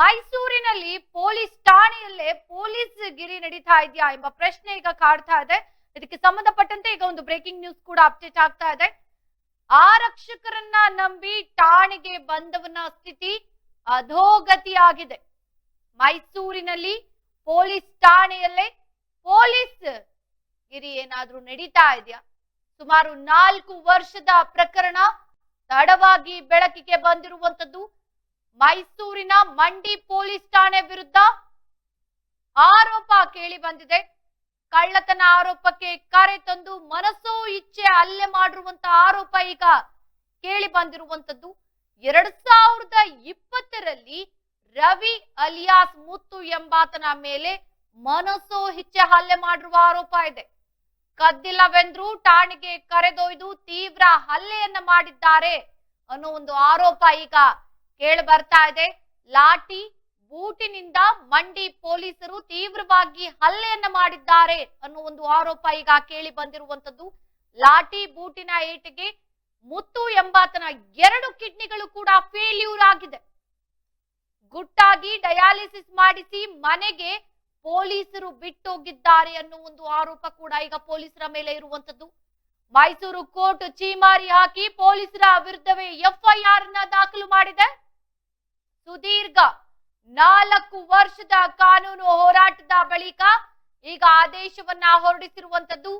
ಮೈಸೂರಿನಲ್ಲಿ police ಠಾಣೆಯಲ್ಲೇ police ಗಿರಿ ನಡೀತಾ ಇದೆಯಾ ಎಂಬ ಪ್ರಶ್ನೆ ಈಗ ಕಾಡ್ತಾ ಇದೆ. ಇದಕ್ಕೆ ಸಂಬಂಧಪಟ್ಟಂತೆ ಈಗ ಒಂದು ಬ್ರೇಕಿಂಗ್ ನ್ಯೂಸ್ ಕೂಡ ಅಪ್ಡೇಟ್ ಆಗ್ತಾ ಇದೆ. ಆರಕ್ಷಕರನ್ನ ನಂಬಿ ಠಾಣೆಗೆ ಬಂದವನ ಸ್ಥಿತಿ ಅಧೋಗತಿಯಾಗಿದೆ. ಮೈಸೂರಿನಲ್ಲಿ ಪೊಲೀಸ್ ಠಾಣೆಯಲ್ಲೇ ಪೊಲೀಸ್ ಗಿರಿ ಏನಾದ್ರೂ ನಡೀತಾ ಇದೆಯಾ? ಸುಮಾರು ನಾಲ್ಕು ವರ್ಷದ ಪ್ರಕರಣ ತಡವಾಗಿ ಬೆಳಕಿಗೆ ಬಂದಿರುವಂತದ್ದು ಮೈಸೂರಿನ ಮಂಡಿ ಪೊಲೀಸ್ ಠಾಣೆ ವಿರುದ್ಧ ಆರೋಪ ಕೇಳಿ ಬಂದಿದೆ. ಕಳ್ಳತನ ಆರೋಪಕ್ಕೆ ಕರೆ ತಂದು ಮನಸ್ಸೋ ಇಚ್ಛೆ ಹಲ್ಲೆ ಮಾಡಿರುವಂತ ಆರೋಪ ಈಗ ಕೇಳಿ ಬಂದಿರುವಂತದ್ದು. ಎರಡ್ ಸಾವಿರದ ಇಪ್ಪತ್ತರಲ್ಲಿ ರವಿ ಅಲಿಯಾಸ್ ಮುತ್ತು ಎಂಬಾತನ ಮೇಲೆ ಮನಸ್ಸೋ ಇಚ್ಛೆ ಹಲ್ಲೆ ಮಾಡಿರುವ ಆರೋಪ ಇದೆ. ಕದ್ದಿಲ್ಲವೆಂದ್ರೂ ಠಾಣೆಗೆ ಕರೆದೊಯ್ದು ತೀವ್ರ ಹಲ್ಲೆಯನ್ನ ಮಾಡಿದ್ದಾರೆ ಅನ್ನೋ ಒಂದು ಆರೋಪ ಈಗ ಕೇಳಿ ಬರ್ತಾ ಇದೆ. ಲಾಠಿ ಬೂಟಿನಿಂದ ಮಂಡಿ ಪೊಲೀಸರು ತೀವ್ರವಾಗಿ ಹಲ್ಲೆಯನ್ನ ಮಾಡಿದ್ದಾರೆ ಅನ್ನೋ ಒಂದು ಆರೋಪ ಈಗ ಕೇಳಿ ಬಂದಿರುವಂತದ್ದು. ಲಾಠಿ ಬೂಟಿನ ಏಟಿಗೆ ಮುತ್ತು ಎಂಬಾತನ ಎರಡು ಕಿಡ್ನಿಗಳು ಕೂಡ ಫೇಲ್ಯೂರ್ ಆಗಿದೆ. ಗುಟ್ಟಾಗಿ ಡಯಾಲಿಸಿಸ್ ಮಾಡಿಸಿ ಮನೆಗೆ ಪೊಲೀಸರು ಬಿಟ್ಟೋಗಿದ್ದಾರೆ ಅನ್ನೋ ಒಂದು ಆರೋಪ ಕೂಡ ಈಗ ಪೊಲೀಸರ ಮೇಲೆ ಇರುವಂತದ್ದು. ಮೈಸೂರು ಕೋರ್ಟ್ ಚೀಮಾರಿ ಹಾಕಿ ಪೊಲೀಸರ ವಿರುದ್ಧವೇ ಎಫ್ಐಆರ್ನ ದಾಖಲು ಮಾಡಿದೆ. ಸುದೀರ್ಘ ನಾಲ್ಕು ವರ್ಷದ ಕಾನೂನು ಹೋರಾಟದ ಬಳಿಕ ಈಗ ಆದೇಶವನ್ನ ಹೊರಡಿಸಿರುವಂತದ್ದು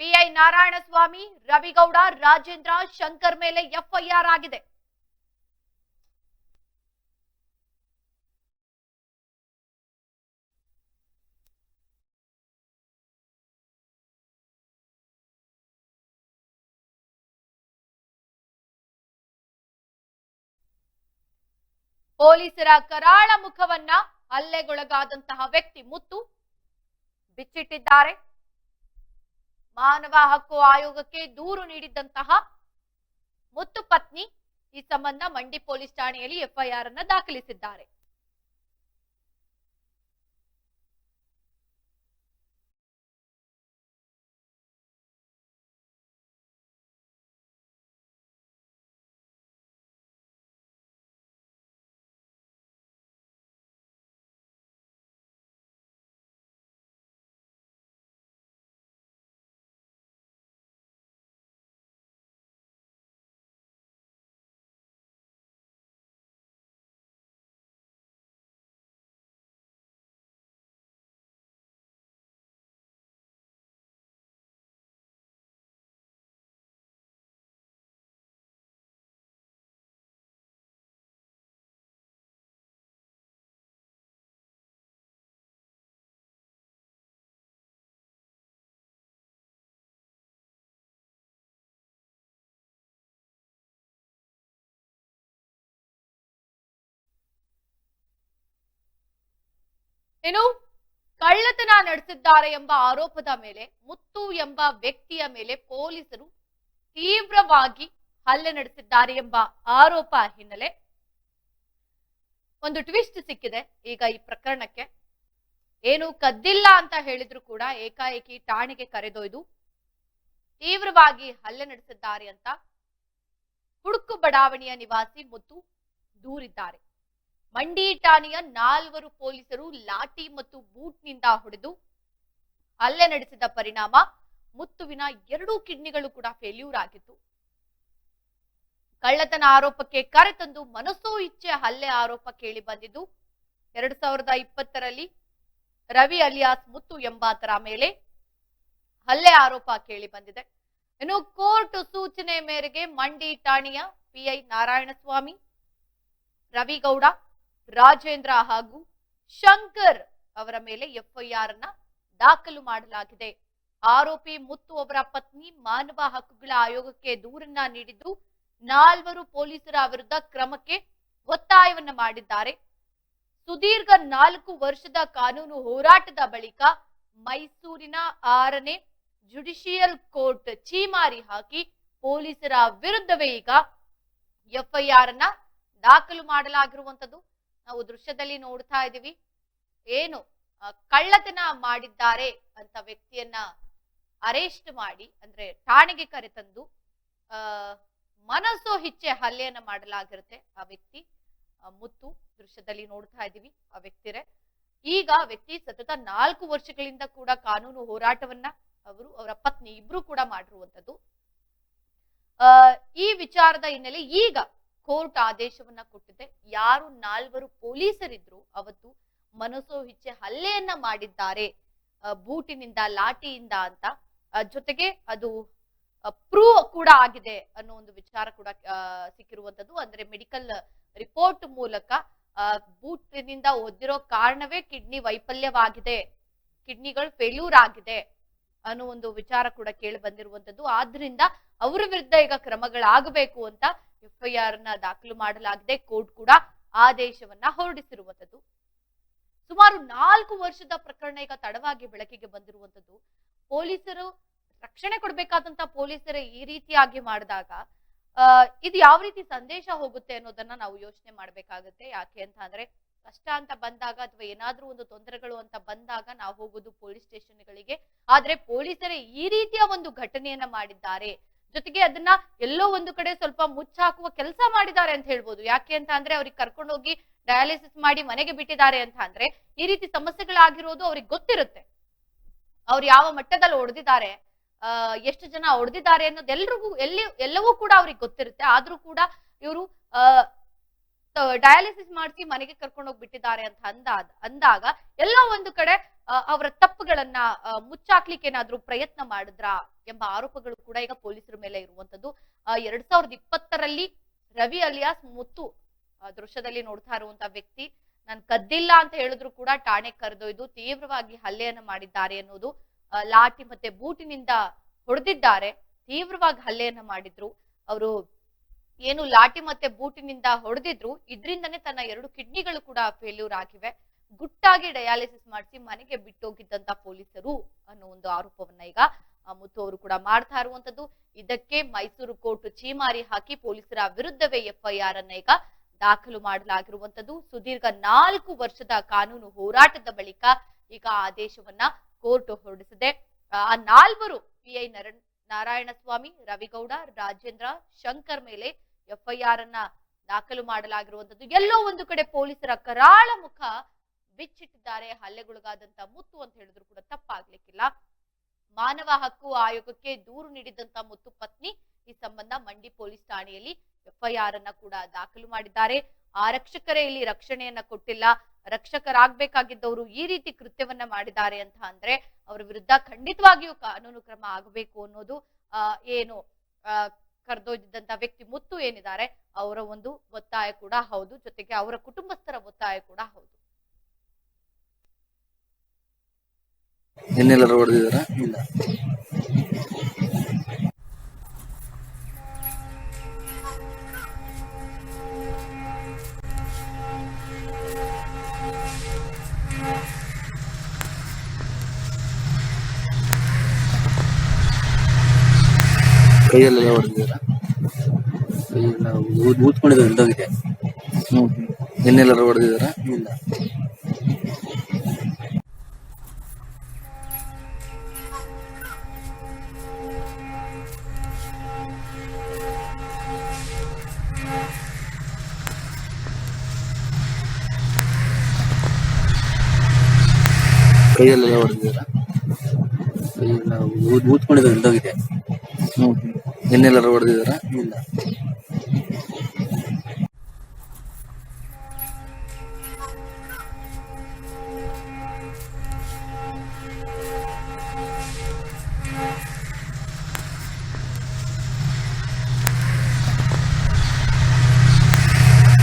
ಪಿಐ ನಾರಾಯಣಸ್ವಾಮಿ, ರವಿಗೌಡ, ರಾಜೇಂದ್ರ ಶಂಕರ್ ಮೇಲೆ ಎಫ್ಐಆರ್ ಆಗಿದೆ. ಪೊಲೀಸರ ಕರಾಳ ಮುಖವನ್ನ ಹಲ್ಲೆಗೊಳಗಾದಂತಹ ವ್ಯಕ್ತಿ ಮುತ್ತು ಬಿಚ್ಚಿಟ್ಟಿದ್ದಾರೆ. ಮಾನವ ಹಕ್ಕು ಆಯೋಗಕ್ಕೆ ದೂರು ನೀಡಿದ್ದಂತಹ ಮುತ್ತು ಪತ್ನಿ ಈ ಸಂಬಂಧ ಮಂಡಿ ಪೊಲೀಸ್ ಠಾಣೆಯಲ್ಲಿ ಎಫ್ಐಆರ್ ಅನ್ನ ದಾಖಲಿಸಿದ್ದಾರೆ. ಇನ್ನು ಕಳ್ಳತನ ನಡೆಸಿದ್ದಾರೆ ಎಂಬ ಆರೋಪದ ಮೇಲೆ, ಮುತ್ತು ಎಂಬ ವ್ಯಕ್ತಿಯ ಮೇಲೆ ಪೊಲೀಸರು ತೀವ್ರವಾಗಿ ಹಲ್ಲೆ ನಡೆಸಿದ್ದಾರೆ ಎಂಬ ಆರೋಪ ಹಿನ್ನೆಲೆ ಒಂದು ಟ್ವಿಸ್ಟ್ ಸಿಕ್ಕಿದೆ ಈಗ ಈ ಪ್ರಕರಣಕ್ಕೆ. ಏನು ಕದ್ದಿಲ್ಲ ಅಂತ ಹೇಳಿದ್ರು ಕೂಡ ಏಕಾಏಕಿ ಠಾಣೆಗೆ ಕರೆದೊಯ್ದು ತೀವ್ರವಾಗಿ ಹಲ್ಲೆ ನಡೆಸಿದ್ದಾರೆ ಅಂತ ಹುಡುಕು ಬಡಾವಣೆಯ ನಿವಾಸಿ ಮುತ್ತು ದೂರಿದ್ದಾರೆ. ಮಂಡಿ ಠಾಣೆಯ ನಾಲ್ವರು ಪೊಲೀಸರು ಲಾಠಿ ಮತ್ತು ಬೂಟ್ನಿಂದ ಹೊಡೆದು ಹಲ್ಲೆ ನಡೆಸಿದ ಪರಿಣಾಮ ಮುತ್ತುವಿನ ಎರಡೂ ಕಿಡ್ನಿಗಳು ಕೂಡ ಫೇಲ್ಯೂರ್ ಆಗಿತ್ತು. ಕಳ್ಳತನ ಆರೋಪಕ್ಕೆ ಕರೆತಂದು ಮನಸ್ಸೋ ಇಚ್ಛೆ ಹಲ್ಲೆ ಆರೋಪ ಕೇಳಿ ಬಂದಿದ್ದು ಎರಡ್ ಸಾವಿರದ ಇಪ್ಪತ್ತರಲ್ಲಿ ರವಿ ಅಲಿಯಾಸ್ ಮುತ್ತು ಎಂಬಾತರ ಮೇಲೆ ಹಲ್ಲೆ ಆರೋಪ ಕೇಳಿ ಬಂದಿದೆ. ಇನ್ನು ಕೋರ್ಟ್ ಸೂಚನೆ ಮೇರೆಗೆ ಮಂಡಿ ಠಾಣೆಯ ಪಿಐ ನಾರಾಯಣಸ್ವಾಮಿ, ರವಿಗೌಡ ರಾಜೇಂದ್ರ ಹಾಗೂ ಶಂಕರ್ ಅವರ ಮೇಲೆ ಎಫ್ಐಆರ್ನ ದಾಖಲು ಮಾಡಲಾಗಿದೆ. ಆರೋಪಿ ಮುತ್ತು ಅವರ ಪತ್ನಿ ಮಾನವ ಹಕ್ಕುಗಳ ಆಯೋಗಕ್ಕೆ ದೂರನ್ನ ನೀಡಿದ್ದು ನಾಲ್ವರು ಪೊಲೀಸರ ವಿರುದ್ಧ ಕ್ರಮಕ್ಕೆ ಒತ್ತಾಯವನ್ನ ಮಾಡಿದ್ದಾರೆ. ಸುದೀರ್ಘ ನಾಲ್ಕು ವರ್ಷದ ಕಾನೂನು ಹೋರಾಟದ ಬಳಿಕ ಮೈಸೂರಿನ ಆರನೇ ಜುಡಿಷಿಯಲ್ ಕೋರ್ಟ್ ಚೀಮಾರಿ ಹಾಕಿ ಪೊಲೀಸರ ವಿರುದ್ಧವೇ ಈಗ ಎಫ್ಐಆರ್ನ ದಾಖಲು ಮಾಡಲಾಗಿರುವಂತದ್ದು ನಾವು ದೃಶ್ಯದಲ್ಲಿ ನೋಡ್ತಾ ಇದೀವಿ ಏನು ಕಳ್ಳತನ ಮಾಡಿದ್ದಾರೆ ಅಂತ ವ್ಯಕ್ತಿಯನ್ನ ಅರೆಸ್ಟ್ ಮಾಡಿ, ಅಂದ್ರೆ ಠಾಣೆಗೆ ಕರೆತಂದು, ಆ ಮನಸ್ಸು ಹಿಚ್ಚೆ ಹಲ್ಲೆಯನ್ನ ಮಾಡಲಾಗಿರುತ್ತೆ ಆ ವ್ಯಕ್ತಿ. ಮುತ್ತು ದೃಶ್ಯದಲ್ಲಿ ನೋಡ್ತಾ ಇದೀವಿ ಆ ವ್ಯಕ್ತಿರೇ. ಈಗ ವ್ಯಕ್ತಿ ಸತತ ನಾಲ್ಕು ವರ್ಷಗಳಿಂದ ಕೂಡ ಕಾನೂನು ಹೋರಾಟವನ್ನ ಅವರು, ಅವರ ಪತ್ನಿ ಇಬ್ರು ಕೂಡ ಮಾಡಿರುವಂತದ್ದು ಈ ವಿಚಾರದ ಹಿನ್ನೆಲೆ ಈಗ ಕೋರ್ಟ್ ಆದೇಶವನ್ನ ಕೊಟ್ಟಿದೆ. ಯಾರು ನಾಲ್ವರು ಪೊಲೀಸರಿದ್ರು ಅವತ್ತು ಮನಸೋಹಿಚ್ಚೆ ಹಲ್ಲೆಯನ್ನ ಮಾಡಿದ್ದಾರೆ ಬೂಟಿನಿಂದ, ಲಾಠಿಯಿಂದ ಅಂತ. ಜೊತೆಗೆ ಅದು ಪ್ರೂವ್ ಕೂಡ ಆಗಿದೆ ಅನ್ನೋ ಒಂದು ವಿಚಾರ ಕೂಡ ಸಿಕ್ಕಿರುವಂತದ್ದು. ಅಂದ್ರೆ ಮೆಡಿಕಲ್ ರಿಪೋರ್ಟ್ ಮೂಲಕ ಬೂಟಿನಿಂದ ಒದ್ದಿರೋ ಕಾರಣವೇ ಕಿಡ್ನಿ ವೈಫಲ್ಯವಾಗಿದೆ, ಕಿಡ್ನಿಗಳು ಫೇಲ್ಯೂರ್ ಆಗಿದೆ ಅನ್ನೋ ಒಂದು ವಿಚಾರ ಕೂಡ ಕೇಳಿ ಬಂದಿರುವಂತದ್ದು. ಆದ್ರಿಂದ ಅವರ ವಿರುದ್ಧ ಈಗ ಕ್ರಮಗಳಾಗಬೇಕು ಅಂತ ಎಫ್ಐಆರ್ನ ದಾಖಲು ಮಾಡಲಾಗಿದೆ. ಕೋರ್ಟ್ ಕೂಡ ಆದೇಶವನ್ನ ಹೊರಡಿಸಿರುವಂತದ್ದು ಸುಮಾರು ನಾಲ್ಕು ವರ್ಷದ ಪ್ರಕರಣ ಈಗ ತಡವಾಗಿ ಬೆಳಕಿಗೆ ಬಂದಿರುವಂತದ್ದು ಪೊಲೀಸರು ರಕ್ಷಣೆ ಕೊಡ್ಬೇಕಾದಂತ ಪೊಲೀಸರೇ ಈ ರೀತಿಯಾಗಿ ಮಾಡಿದಾಗ ಇದು ಯಾವ ರೀತಿ ಸಂದೇಶ ಹೋಗುತ್ತೆ ಅನ್ನೋದನ್ನ ನಾವು ಯೋಚನೆ ಮಾಡ್ಬೇಕಾಗುತ್ತೆ. ಯಾಕೆ ಅಂತ ಅಂದ್ರೆ, ಕಷ್ಟ ಅಂತ ಬಂದಾಗ ಅಥವಾ ಏನಾದ್ರೂ ಒಂದು ತೊಂದರೆಗಳು ಅಂತ ಬಂದಾಗ ನಾವು ಹೋಗೋದು ಪೊಲೀಸ್ ಸ್ಟೇಷನ್ಗಳಿಗೆ. ಆದ್ರೆ ಪೊಲೀಸರೇ ಈ ರೀತಿಯ ಒಂದು ಘಟನೆಯನ್ನ ಮಾಡಿದ್ದಾರೆ. ಜೊತೆಗೆ ಅದನ್ನ ಎಲ್ಲೋ ಒಂದು ಕಡೆ ಸ್ವಲ್ಪ ಮುಚ್ಚಾಕುವ ಕೆಲಸ ಮಾಡಿದ್ದಾರೆ ಅಂತ ಹೇಳ್ಬೋದು. ಯಾಕೆ ಅಂತ ಅಂದ್ರೆ ಅವ್ರಿಗೆ ಕರ್ಕೊಂಡೋಗಿ ಡಯಾಲಿಸಿಸ್ ಮಾಡಿ ಮನೆಗೆ ಬಿಟ್ಟಿದ್ದಾರೆ ಅಂತ ಅಂದ್ರೆ ಈ ರೀತಿ ಸಮಸ್ಯೆಗಳಾಗಿರೋದು ಅವ್ರಿಗೆ ಗೊತ್ತಿರುತ್ತೆ. ಅವ್ರು ಯಾವ ಮಟ್ಟದಲ್ಲಿ ಹೊಡೆದಿದ್ದಾರೆ, ಆ, ಎಷ್ಟು ಜನ ಹೊಡೆದಿದ್ದಾರೆ ಅನ್ನೋದು ಎಲ್ರಿಗೂ ಎಲ್ಲಿ ಎಲ್ಲವೂ ಕೂಡ ಅವ್ರಿಗೆ ಗೊತ್ತಿರುತ್ತೆ. ಆದ್ರೂ ಕೂಡ ಇವರು, ಆ ಡಯಾಲಿಸಿಸ್ ಮಾಡಿಸಿ ಮನೆಗೆ ಕರ್ಕೊಂಡು ಹೋಗ್ಬಿಟ್ಟಿದ್ದಾರೆ ಅಂತ ಅಂದಾದ, ಅಂದಾಗ ಎಲ್ಲ ಒಂದು ಕಡೆ ಅವರ ತಪ್ಪುಗಳನ್ನ ಮುಚ್ಚಾಕ್ಲಿಕ್ಕೆ ಏನಾದ್ರೂ ಪ್ರಯತ್ನ ಮಾಡಿದ್ರಾ ಎಂಬ ಆರೋಪಗಳು ಕೂಡ ಈಗ ಪೊಲೀಸರ ಮೇಲೆ ಇರುವಂತದ್ದು ಎರಡ್ ಸಾವಿರದ ಇಪ್ಪತ್ತರಲ್ಲಿ ರವಿ ಅಲಿಯಾಸ್ ಮುತ್ತು ದೃಶ್ಯದಲ್ಲಿ ನೋಡ್ತಾ ಇರುವಂತ ವ್ಯಕ್ತಿ, ನಾನು ಕದ್ದಿಲ್ಲ ಅಂತ ಹೇಳಿದ್ರು ಕೂಡ ಠಾಣೆ ಕರೆದೊಯ್ದು ತೀವ್ರವಾಗಿ ಹಲ್ಲೆಯನ್ನ ಮಾಡಿದ್ದಾರೆ ಅನ್ನೋದು ಲಾಠಿ ಮತ್ತೆ ಬೂಟಿನಿಂದ ಹೊಡೆದಿದ್ದಾರೆ. ತೀವ್ರವಾಗಿ ಹಲ್ಲೆಯನ್ನ ಮಾಡಿದ್ರು. ಅವರು ಏನು ಲಾಟಿ ಮತ್ತೆ ಬೂಟಿನಿಂದ ಹೊಡೆದಿದ್ರು, ಇದರಿಂದನೇ ತನ್ನ ಎರಡು ಕಿಡ್ನಿಗಳು ಕೂಡ ಫೇಲ್ಯೂರ್ ಆಗಿವೆ. ಗುಟ್ಟಾಗಿ ಡಯಾಲಿಸಿಸ್ ಮಾಡಿಸಿ ಮನೆಗೆ ಬಿಟ್ಟೋಗಿದ್ದಂತ ಪೊಲೀಸರು ಅನ್ನೋ ಒಂದು ಆರೋಪವನ್ನ ಈಗ ಮುತ್ತು ಅವರು ಕೂಡ ಮಾಡ್ತಾ ಇರುವಂತದ್ದು. ಇದಕ್ಕೆ ಮೈಸೂರು ಕೋರ್ಟ್ ಚೀಮಾರಿ ಹಾಕಿ ಪೊಲೀಸರ ವಿರುದ್ಧವೇ ಎಫ್ಐಆರ್ ಅನ್ನ ಈಗ ದಾಖಲು ಮಾಡಲಾಗಿರುವಂತದ್ದು. ಸುದೀರ್ಘ ನಾಲ್ಕು ವರ್ಷದ ಕಾನೂನು ಹೋರಾಟದ ಬಳಿಕ ಈಗ ಆದೇಶವನ್ನ ಕೋರ್ಟ್ ಹೊರಡಿಸಿದೆ. ಆ ನಾಲ್ವರು P I I Narayana Swamy Ravi Gowda, Rajendra, Shankar ಮೇಲೆ ಎಫ್ಐಆರ್ ಅನ್ನ ದಾಖಲು ಮಾಡಲಾಗಿರುವಂತದ್ದು ಎಲ್ಲೋ ಒಂದು ಕಡೆ ಪೊಲೀಸರ ಕರಾಳ ಮುಖ ಬಿಚ್ಚಿಟ್ಟಿದ್ದಾರೆ. ಹಲ್ಲೆಗೊಳಗಾದಂತ ಮುತ್ತು ಅಂತ ಹೇಳಿದ್ರು ಕೂಡ ತಪ್ಪಾಗ್ಲಿಕ್ಕಿಲ್ಲ. ಮಾನವ ಹಕ್ಕು ಆಯೋಗಕ್ಕೆ ದೂರು ನೀಡಿದಂತ ಮುತ್ತು ಪತ್ನಿ ಈ ಸಂಬಂಧ ಮಂಡಿ ಪೊಲೀಸ್ ಠಾಣೆಯಲ್ಲಿ ಎಫ್ಐಆರ್ ಅನ್ನ ಕೂಡ ದಾಖಲು ಮಾಡಿದ್ದಾರೆ. ಆರಕ್ಷಕರೇ ಇಲ್ಲಿ ರಕ್ಷಣೆಯನ್ನ ಕೊಟ್ಟಿಲ್ಲ. ರಕ್ಷಕರಾಗಬೇಕಾಗಿದ್ದವರು ಈ ರೀತಿ ಕೃತ್ಯವನ್ನ ಮಾಡಿದ್ದಾರೆ ಅಂತ ಅಂದ್ರೆ ಅವರ ವಿರುದ್ಧ ಖಂಡಿತವಾಗಿಯೂ ಕಾನೂನು ಕ್ರಮ ಆಗಬೇಕು ಅನ್ನೋದು ಏನು ಕರೆದೊಯ್ದಿದ್ದಂತ ವ್ಯಕ್ತಿ ಮುತ್ತು ಏನಿದ್ದಾರೆ, ಅವರ ಒಂದು ಒತ್ತಾಯ ಕೂಡ ಹೌದು, ಜೊತೆಗೆ ಅವರ ಕುಟುಂಬಸ್ಥರ ಒತ್ತಾಯ ಕೂಡ ಹೌದು. ಇಲ್ಲ. ಕೈಯಲ್ಲೆಲ್ಲ ಹೊಡೆದಿದ್ದೀರ? ಕೈಯೆಲ್ಲ ಊದ್- ಊದ್ಕೊಂಡಿದ್ದು ನಿಂತೋಗಿದೆ ಹ್ಞೂ ಇನ್ನೆಲ್ಲರೂ ಹೊಡೆದಿದ್ದಾರಾ? ಇಲ್ಲ. ಕೈಯಲ್ಲೆಲ್ಲ ಹೊಡೆದಿದ್ದಾರಾ? ಕೈಯೆಲ್ಲ ಊದ್- ಊದ್ಕೊಂಡಿದ್ದು ಹ್ಮ್ ಇನ್ನೆಲ್ಲರೂ ಹೊಡೆದಿದಾರ ಇಲ್ಲ.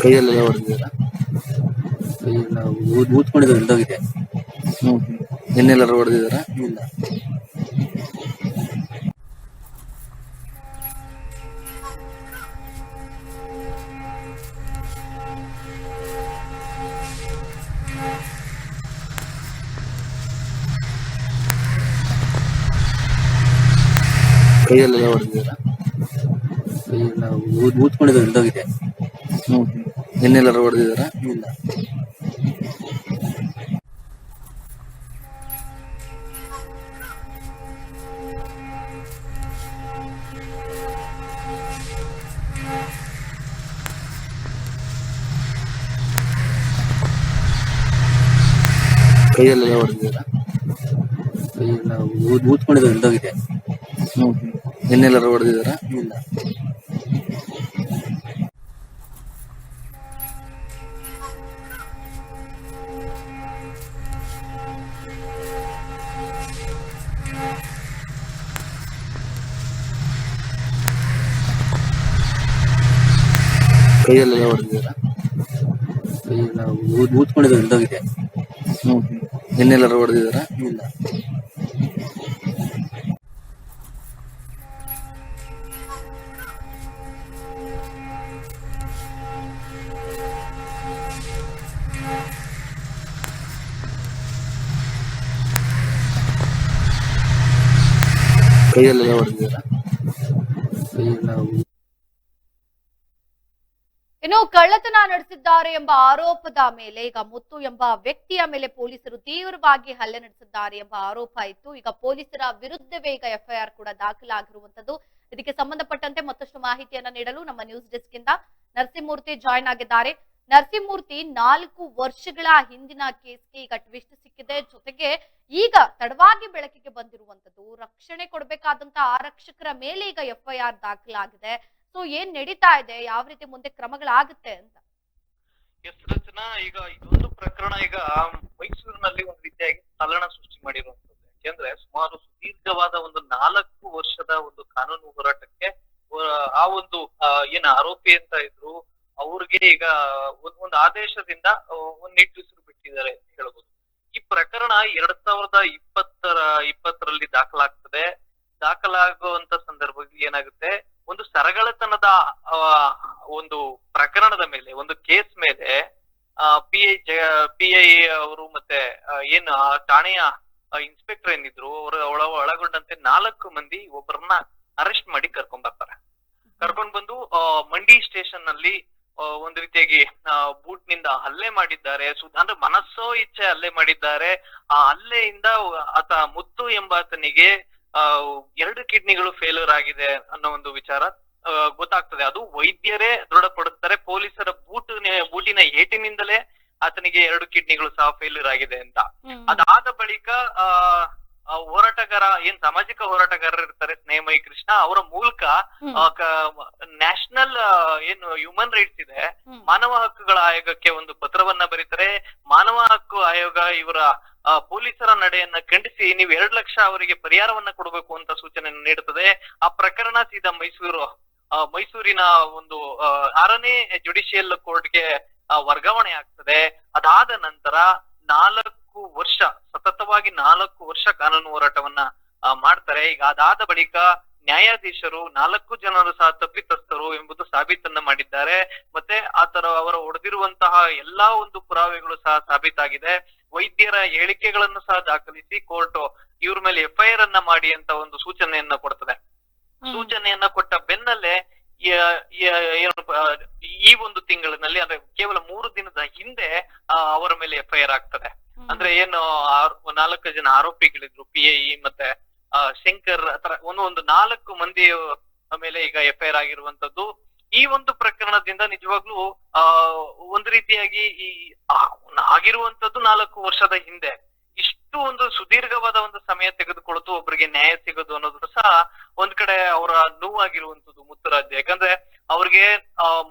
ಕೈಯಲ್ಲೆಲ್ಲ ಹೊಡೆದಿದಾರ ಕೈಯೆಲ್ಲ ಊದ್- ಊದ್ಕೊಂಡಿದ್ದು ನಿಂತೋಗಿದೆ ಹ್ಮ್. ಇನ್ನೆಲ್ಲರೂ ಹೊಡೆದಿದಾರ ಇಲ್ಲ. ಕೈಯಲ್ಲೆಲ್ಲ ಹೊಡೆದಿದ್ದೀರಾ ಕೈಯೆಲ್ಲ ಊದ್ಕೊಂಡಿದ್ದು ಹೋಗಿದೆ ನಿನ್ನೆಲ್ಲಾರು ಹೊಡೆದಿದ್ದೀರಾ? ಇಲ್ಲ. ಕೈಯಲ್ಲೆಲ್ಲ ಹೊಡೆದಿದ್ದೀರಾ? ಕೈಯೆಲ್ಲ ಊದ್ಕೊಂಡಿದ್ದು ಹೋಗಿದೆ ಹ್ಮ್ ಎಣ್ಣೆಲ್ಲಾರು ಹೊಡೆದಿದ್ದೀರಾ? ಇಲ್ಲ. ಕೈಯಲ್ಲೆಲ್ಲ ಹೊಡೆದಿದಾರ ಕೈಯೆಲ್ಲ ಊದ್ ಊದ್ಕೊಂಡಿದ್ದು ನಿಂತೋಗಿದೆ ಹ್ಮ್. ಎಣ್ಣೆಲ್ಲಾರು ಹೊಡೆದಿದ್ದೀರಾ? ಇಲ್ಲ. ಕೈಯಲ್ಲೆಲ್ಲ ಇನ್ನು ಕಳ್ಳತನ ನಡೆಸಿದ್ದಾರೆ ಎಂಬ ಆರೋಪದ ಮೇಲೆ, ಈಗ ಮುತ್ತು ಎಂಬ ವ್ಯಕ್ತಿಯ ಮೇಲೆ ಪೊಲೀಸರು ತೀವ್ರವಾಗಿ ಹಲ್ಲೆ ನಡೆಸಿದ್ದಾರೆ ಎಂಬ ಆರೋಪ ಇತ್ತು. ಈಗ ಪೊಲೀಸರ ವಿರುದ್ಧವೇ ಈಗ ಎಫ್ಐಆರ್ ಕೂಡ ದಾಖಲಾಗಿರುವಂತದ್ದು. ಇದಕ್ಕೆ ಸಂಬಂಧಪಟ್ಟಂತೆ ಮತ್ತಷ್ಟು ಮಾಹಿತಿಯನ್ನ ನೀಡಲು ನಮ್ಮ ನ್ಯೂಸ್ ಡೆಸ್ಕ್ ಇಂದ ನರಸಿಂಹಮೂರ್ತಿ ಜಾಯ್ನ್ ಆಗಿದ್ದಾರೆ. ನರಸಿಂಹಮೂರ್ತಿ ನಾಲ್ಕು ವರ್ಷಗಳ ಹಿಂದಿನ ಕೇಸ್ಗೆ ಈಗ ಟ್ವಿಸ್ಟ್ ಸಿಕ್ಕಿದೆ. ಜೊತೆಗೆ ಈಗ ತಡವಾಗಿ ಬೆಳಕಿಗೆ ಬಂದಿರುವಂತದ್ದು ರಕ್ಷಣೆ ಕೊಡಬೇಕಾದಂತ ಆರಕ್ಷಕರ ಮೇಲೆ ಈಗ ಎಫ್ಐಆರ್ ದಾಖಲಾಗಿದೆ. ಸೊ ಏನ್ ನಡೀತಾ ಇದೆ? ಯಾವ ರೀತಿ ಮುಂದೆ ಕ್ರಮಗಳಾಗುತ್ತೆ ಅಂತ? ಎಸ್ ರಚನಾ ಈಗ ಇದೊಂದು ಪ್ರಕರಣ ಈಗ ಮೈಸೂರಿನಲ್ಲಿ ಒಂದು ರೀತಿಯಾಗಿ ತಲ್ಲಣ ಸೃಷ್ಟಿ ಮಾಡಿರುವಂತದ್ದು ಯಾಕೆಂದ್ರೆ ಸುಮಾರು ಸುದೀರ್ಘವಾದ ಒಂದು ನಾಲ್ಕು ವರ್ಷದ ಒಂದು ಕಾನೂನು ಹೋರಾಟಕ್ಕೆ, ಆ- ಒಂದು ಏನ್ ಆರೋಪಿ ಅಂತ ಇದ್ರು ಅವ್ರಿಗೆ ಈಗ ಒಂದ್ ಆದೇಶದಿಂದ ಒಂದು ನಿಟ್ಟುಸಿರು ಬಿಟ್ಟಿದ್ದಾರೆ ಅಂತ ಹೇಳ್ಬೋದು. ಈ ಪ್ರಕರಣ ಎರಡ್ ಸಾವಿರದ ಇಪ್ಪತ್ತರ, ಇಪ್ಪತ್ತರಲ್ಲಿ ದಾಖಲಾಗ್ತದೆ. ದಾಖಲಾಗುವಂತ ಸಂದರ್ಭದಲ್ಲಿ ಏನಾಗುತ್ತೆ? ಒಂದು ಸರಗಳತನದ ಒಂದು ಪ್ರಕರಣದ ಮೇಲೆ, ಒಂದು ಕೇಸ್ ಮೇಲೆ ಪಿ ಐ ಪಿ ಐ ಅವರು ಮತ್ತೆ ಏನು, ಆ ಠಾಣೆಯ ಇನ್ಸ್ಪೆಕ್ಟರ್ ಏನಿದ್ರು, ಅವರು ಒಳ ಒಳಗೊಂಡಂತೆ ನಾಲ್ಕು ಮಂದಿ ಒಬ್ಬರನ್ನ ಅರೆಸ್ಟ್ ಮಾಡಿ ಕರ್ಕೊಂಡ್ ಬರ್ತಾರೆ. ಕರ್ಕೊಂಡ್ ಬಂದು ಮಂಡಿ ಸ್ಟೇಷನ್ನಲ್ಲಿ ಒಂದು ರೀತಿಯಾಗಿ ಬೂಟ್ನಿಂದ ಹಲ್ಲೆ ಮಾಡಿದ್ದಾರೆ. ಅಂದ್ರೆ ಮನಸ್ಸೋ ಇಚ್ಛೆ ಹಲ್ಲೆ ಮಾಡಿದ್ದಾರೆ. ಆ ಹಲ್ಲೆಯಿಂದ ಆತ ಮುತ್ತು ಎಂಬಾತನಿಗೆ ಆ ಎರಡು ಕಿಡ್ನಿಗಳು ಫೇಲ್ಯೂರ್ ಆಗಿದೆ ಅನ್ನೋ ಒಂದು ವಿಚಾರ ಗೊತ್ತಾಗ್ತದೆ. ಅದು ವೈದ್ಯರೇ ದೃಢಪಡುತ್ತಾರೆ ಪೊಲೀಸರ ಬೂಟ್ ಬೂಟಿನ ಏಟಿನಿಂದಲೇ ಆತನಿಗೆ ಎರಡು ಕಿಡ್ನಿಗಳು ಸಹ ಫೇಲ್ಯೂರ್ ಆಗಿದೆ ಅಂತ. ಅದಾದ ಬಳಿಕ ಆ ಆ ಹೋರಾಟಗಾರ ಏನ್ ಸಾಮಾಜಿಕ ಹೋರಾಟಗಾರರು ಇರ್ತಾರೆ ಸ್ನೇಹಮಯಿ ಕೃಷ್ಣ ಅವರ ಮೂಲಕ. ನ್ಯಾಷನಲ್ ಏನು ಹ್ಯೂಮನ್ ರೈಟ್ಸ್ ಇದೆ ಮಾನವ ಹಕ್ಕುಗಳ ಆಯೋಗಕ್ಕೆ ಒಂದು ಪತ್ರವನ್ನ ಬರೀತಾರೆ. ಮಾನವ ಹಕ್ಕು ಆಯೋಗ ಇವರ ಪೊಲೀಸರ ನಡೆಯನ್ನ ಖಂಡಿಸಿ ನೀವು ಎರಡು ಲಕ್ಷ ಅವರಿಗೆ ಪರಿಹಾರವನ್ನ ಕೊಡಬೇಕು ಅಂತ ಸೂಚನೆ ನೀಡುತ್ತದೆ. ಆ ಪ್ರಕರಣ ಸೀದಾ ಮೈಸೂರು ಮೈಸೂರಿನ ಒಂದು ಆರನೇ ಜುಡಿಷಿಯಲ್ ಕೋರ್ಟ್ಗೆ ವರ್ಗಾವಣೆ ಆಗ್ತದೆ. ಅದಾದ ನಂತರ ನಾಲ್ಕು ವರ್ಷ ಸತತವಾಗಿ ನಾಲ್ಕು ವರ್ಷ ಕಾನೂನು ಹೋರಾಟವನ್ನ ಆ, ಮಾಡ್ತಾರೆ. ಈಗ ಅದಾದ ಬಳಿಕ ನ್ಯಾಯಾಧೀಶರು ನಾಲ್ಕು ಜನರು ಸಹ ತಪ್ಪಿತಸ್ಥರು ಎಂಬುದು ಸಾಬೀತನ್ನ ಮಾಡಿದ್ದಾರೆ. ಮತ್ತೆ ಆತರ ಅವರ ಹೊಡೆದಿರುವಂತಹ ಎಲ್ಲಾ ಒಂದು ಪುರಾವೆಗಳು ಸಹ ಸಾಬೀತಾಗಿದೆ. ವೈದ್ಯರ ಹೇಳಿಕೆಗಳನ್ನು ಸಹ ದಾಖಲಿಸಿ ಕೋರ್ಟ್ ಇವ್ರ ಮೇಲೆ ಎಫ್ಐಆರ್ ಅನ್ನ ಮಾಡಿ ಅಂತ ಒಂದು ಸೂಚನೆಯನ್ನ ಕೊಡ್ತದೆ. ಸೂಚನೆಯನ್ನ ಕೊಟ್ಟ ಬೆನ್ನಲ್ಲೇ ಈ ಒಂದು ತಿಂಗಳಿನಲ್ಲಿ ಅಂದ್ರೆ ಕೇವಲ ಮೂರು ದಿನದ ಹಿಂದೆ ಅವರ ಮೇಲೆ ಎಫ್ಐಆರ್ ಆಗ್ತದೆ. ಅಂದ್ರೆ ಏನು ನಾಲ್ಕು ಜನ ಆರೋಪಿಗಳಿದ್ರು ಪಿ ಐ ಮತ್ತೆ ಆ, ಶಂಕರ್ ಆತರ ಒಂದು ನಾಲ್ಕು ಮಂದಿ ಮೇಲೆ ಈಗ ಎಫ್ಐಆರ್ ಆಗಿರುವಂತದ್ದು. ಈ ಒಂದು ಪ್ರಕರಣದಿಂದ ನಿಜವಾಗ್ಲೂ ಆ ಒಂದು ರೀತಿಯಾಗಿ ಈ ಆಗಿರುವಂತದ್ದು ನಾಲ್ಕು ವರ್ಷದ ಹಿಂದೆ. ಇಷ್ಟು ಒಂದು ಸುದೀರ್ಘವಾದ ಒಂದು ಸಮಯ ತೆಗೆದುಕೊಳ್ತು ಒಬ್ಬರಿಗೆ ನ್ಯಾಯ ಸಿಗೋದು ಅನ್ನೋದು ಸಹ ಒಂದ್ ಕಡೆ ಅವರ ನೋವಾಗಿರುವಂತದ್ದು ಮುತ್ತುರಾಜ್ ಯಾಕಂದ್ರೆ ಅವ್ರಿಗೆ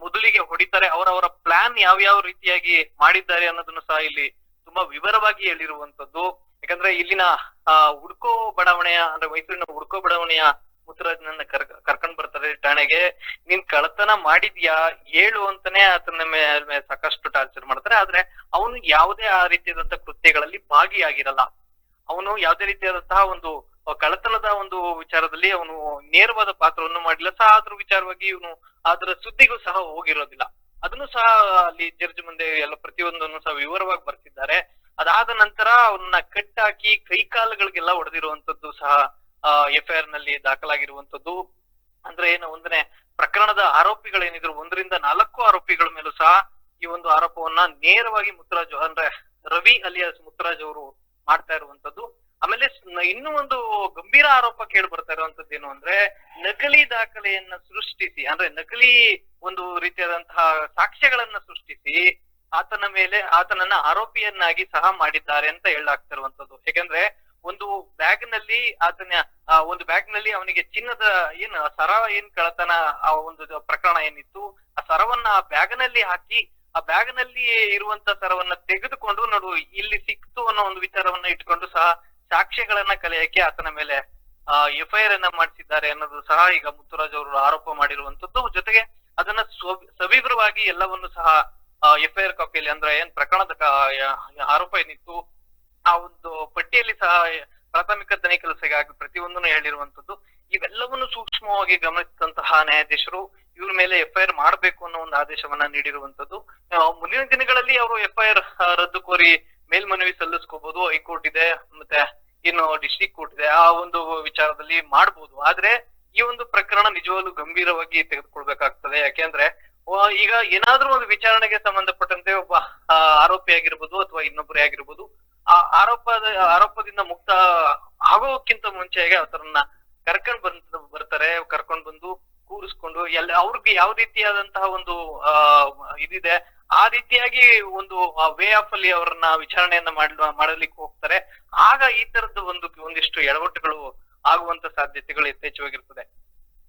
ಮೊದಲಿಗೆ ಹೊಡಿತಾರೆ ಅವರವರ ಪ್ಲಾನ್ ಯಾವ ಯಾವ ರೀತಿಯಾಗಿ ಮಾಡಿದ್ದಾರೆ ಅನ್ನೋದನ್ನು ಸಹ ಇಲ್ಲಿ ತುಂಬಾ ವಿವರವಾಗಿ ಹೇಳಿರುವಂತದ್ದು. ಯಾಕಂದ್ರೆ ಇಲ್ಲಿನ, ಆ ಹುಡ್ಕೋ ಬಡಾವಣೆಯ, ಅಂದ್ರೆ ಮೈಸೂರಿನ ಹುಡ್ಕೋ ಬಡಾವಣೆಯ ಮುತ್ತುರಾಜ್ನನ್ನ ಕರ್ ಕರ್ಕೊಂಡ್ ಬರ್ತಾರೆ ಠಾಣೆಗೆ. ನೀನ್ ಕಳತನ ಮಾಡಿದ್ಯಾ, ಹೇಳು ಅಂತಾನೆ ಆತನ ಮೇಲೆ ಸಾಕಷ್ಟು ಟಾರ್ಚರ್ ಮಾಡ್ತಾರೆ. ಆದ್ರೆ ಅವನು ಯಾವುದೇ ಆ ರೀತಿಯಾದಂತಹ ಕೃತ್ಯಗಳಲ್ಲಿ ಭಾಗಿಯಾಗಿರಲ್ಲ. ಅವನು ಯಾವುದೇ ರೀತಿಯಾದಂತಹ ಒಂದು ಕಳತನದ ಒಂದು ವಿಚಾರದಲ್ಲಿ ಅವನು ನೇರವಾದ ಪಾತ್ರವನ್ನು ಮಾಡಿಲ್ಲ ಸಹ ಅದ್ರ ವಿಚಾರವಾಗಿ ಇವನು ಅದರ ಸುದ್ದಿಗೂ ಸಹ ಹೋಗಿರೋದಿಲ್ಲ. ಅದನ್ನು ಸಹ ಅಲ್ಲಿ ಜಡ್ಜ್ ಮುಂದೆ ಎಲ್ಲ ಪ್ರತಿಯೊಂದನ್ನು ಸಹ ವಿವರವಾಗಿ ಬರ್ತಿದ್ದಾರೆ. ಅದಾದ ನಂತರ ಅವನ್ನ ಕಟ್ಟಾಕಿ ಕೈಕಾಲುಗಳಿಗೆಲ್ಲ ಹೊಡೆದಿರುವಂತದ್ದು ಸಹ ಎಫ್ ಐ ಆರ್ನಲ್ಲಿ ದಾಖಲಾಗಿರುವಂತದ್ದು ಅಂದ್ರೆ ಏನು, ಒಂದನೇ ಪ್ರಕರಣದ ಆರೋಪಿಗಳೇನಿದ್ರು, ಒಂದರಿಂದ ನಾಲ್ಕು ಆರೋಪಿಗಳ ಮೇಲೂ ಸಹ ಈ ಒಂದು ಆರೋಪವನ್ನ ನೇರವಾಗಿ ಮುತ್ತರಾಜು ಅಂದ್ರೆ ರವಿ ಅಲಿಯಾಸ್ ಮುತ್ತರಾಜ್ ಅವರು ಮಾಡ್ತಾ ಇರುವಂತದ್ದು ಆಮೇಲೆ ಇನ್ನು ಒಂದು ಗಂಭೀರ ಆರೋಪ ಕೇಳಿ ಬರ್ತಾ ಇರುವಂತದ್ದು ಏನು ಅಂದ್ರೆ, ನಕಲಿ ದಾಖಲೆಯನ್ನ ಸೃಷ್ಟಿಸಿ, ಅಂದ್ರೆ ನಕಲಿ ಒಂದು ರೀತಿಯಾದಂತಹ ಸಾಕ್ಷ್ಯಗಳನ್ನ ಸೃಷ್ಟಿಸಿ, ಆತನ ಮೇಲೆ, ಆತನನ್ನ ಆರೋಪಿಯನ್ನಾಗಿ ಸಹ ಮಾಡಿದ್ದಾರೆ ಅಂತ ಹೇಳಲಾಗ್ತಿರುವಂತದ್ದು ಯಾಕಂದ್ರೆ, ಒಂದು ಬ್ಯಾಗ್ನಲ್ಲಿ ಆತನ ಒಂದು ಬ್ಯಾಗ್ನಲ್ಲಿ ಅವನಿಗೆ ಚಿನ್ನದ ಏನ್ ಸರ ಏನ್ ಕಳತನ ಆ ಒಂದು ಪ್ರಕರಣ ಏನಿತ್ತು, ಆ ಸರವನ್ನ ಆ ಬ್ಯಾಗ್ನಲ್ಲಿ ಹಾಕಿ, ಆ ಬ್ಯಾಗ್ನಲ್ಲಿ ಇರುವಂತ ಸರವನ್ನ ತೆಗೆದುಕೊಂಡು ನೋಡು, ಇಲ್ಲಿ ಸಿಕ್ತು ಅನ್ನೋ ಒಂದು ವಿಚಾರವನ್ನ ಇಟ್ಕೊಂಡು ಸಹ ಸಾಕ್ಷ್ಯಗಳನ್ನ ಕಲೆಯಕ್ಕೆ ಆತನ ಮೇಲೆ ಎಫ್ಐಆರ್ ಅನ್ನ ಮಾಡಿಸಿದ್ದಾರೆ ಅನ್ನೋದು ಸಹ ಈಗ ಮುತ್ತುರಾಜ್ ಅವರು ಆರೋಪ ಮಾಡಿರುವಂತದ್ದು ಜೊತೆಗೆ ಅದನ್ನ ಸ್ವ- ಸವಿವರವಾಗಿ ಎಲ್ಲವನ್ನು ಸಹ ಎಫ್ಐಆರ್ ಕಾಪಿಯಲ್ಲಿ ಅಂದ್ರೆ ಏನ್ ಪ್ರಕರಣದ ಆರೋಪ ಏನಿತ್ತು, ಆ ಒಂದು ಪಟ್ಟಿಯಲ್ಲಿ ಸಹ ಪ್ರಾಥಮಿಕ ತನಿಖೆಗಾಗಿ ಪ್ರತಿಯೊಂದನ್ನು ಹೇಳಿರುವಂತದ್ದು ಇವೆಲ್ಲವನ್ನು ಸೂಕ್ಷ್ಮವಾಗಿ ಗಮನಿಸಿದಂತಹ ನ್ಯಾಯಾಧೀಶರು ಇವ್ರ ಮೇಲೆ ಎಫ್ಐಆರ್ ಮಾಡಬೇಕು ಅನ್ನೋ ಒಂದು ಆದೇಶವನ್ನ ನೀಡಿರುವಂತದ್ದು ಮುಂದಿನ ದಿನಗಳಲ್ಲಿ ಅವರು ಎಫ್ಐಆರ್ ರದ್ದು ಕೋರಿ ಮೇಲ್ಮನವಿ ಸಲ್ಲಿಸ್ಕೋಬಹುದು ಹೈಕೋರ್ಟ್ ಇದೆ, ಮತ್ತೆ ಇನ್ನು ಡಿಸ್ಟ್ರಿಕ್ಟ್ ಕೋರ್ಟ್ ಇದೆ, ಆ ಒಂದು ವಿಚಾರದಲ್ಲಿ ಮಾಡಬಹುದು ಆದ್ರೆ ಈ ಒಂದು ಪ್ರಕರಣ ನಿಜವಾಗ್ಲೂ ಗಂಭೀರವಾಗಿ ತೆಗೆದುಕೊಳ್ಬೇಕಾಗ್ತದೆ. ಯಾಕೆಂದ್ರೆ ಈಗ ಏನಾದ್ರೂ ಒಂದು ವಿಚಾರಣೆಗೆ ಸಂಬಂಧಪಟ್ಟಂತೆ ಒಬ್ಬ ಆರೋಪಿ ಆಗಿರ್ಬೋದು ಅಥವಾ ಇನ್ನೊಬ್ಬರೇ ಆಗಿರ್ಬೋದು, ಆ ಆರೋಪದ, ಆರೋಪದಿಂದ ಮುಕ್ತ ಆಗೋಕ್ಕಿಂತ ಮುಂಚೆಗೆ ಅವರನ್ನ ಕರ್ಕೊಂಡ್ ಬಂದ್, ಬರ್ತಾರೆ. ಕರ್ಕೊಂಡ್ ಬಂದು ಕೂರಿಸ್ಕೊಂಡು, ಎಲ್ಲ, ಅವ್ರಿಗೆ ಯಾವ ರೀತಿಯಾದಂತಹ ಒಂದು ಇದಿದೆ ಆ ರೀತಿಯಾಗಿ ಒಂದು ವೇ ಆಫ್ ಅಲ್ಲಿ ಅವ್ರನ್ನ ವಿಚಾರಣೆಯನ್ನ ಮಾಡ್ಲ, ಮಾಡಲಿಕ್ಕೆ ಹೋಗ್ತಾರೆ. ಆಗ ಈ ತರದ ಒಂದು, ಒಂದಿಷ್ಟು ಎಡವಟ್ಟುಗಳು ಆಗುವಂತ ಸಾಧ್ಯತೆಗಳು ಯಥೇಚ್ಛವಾಗಿರ್ತದೆ.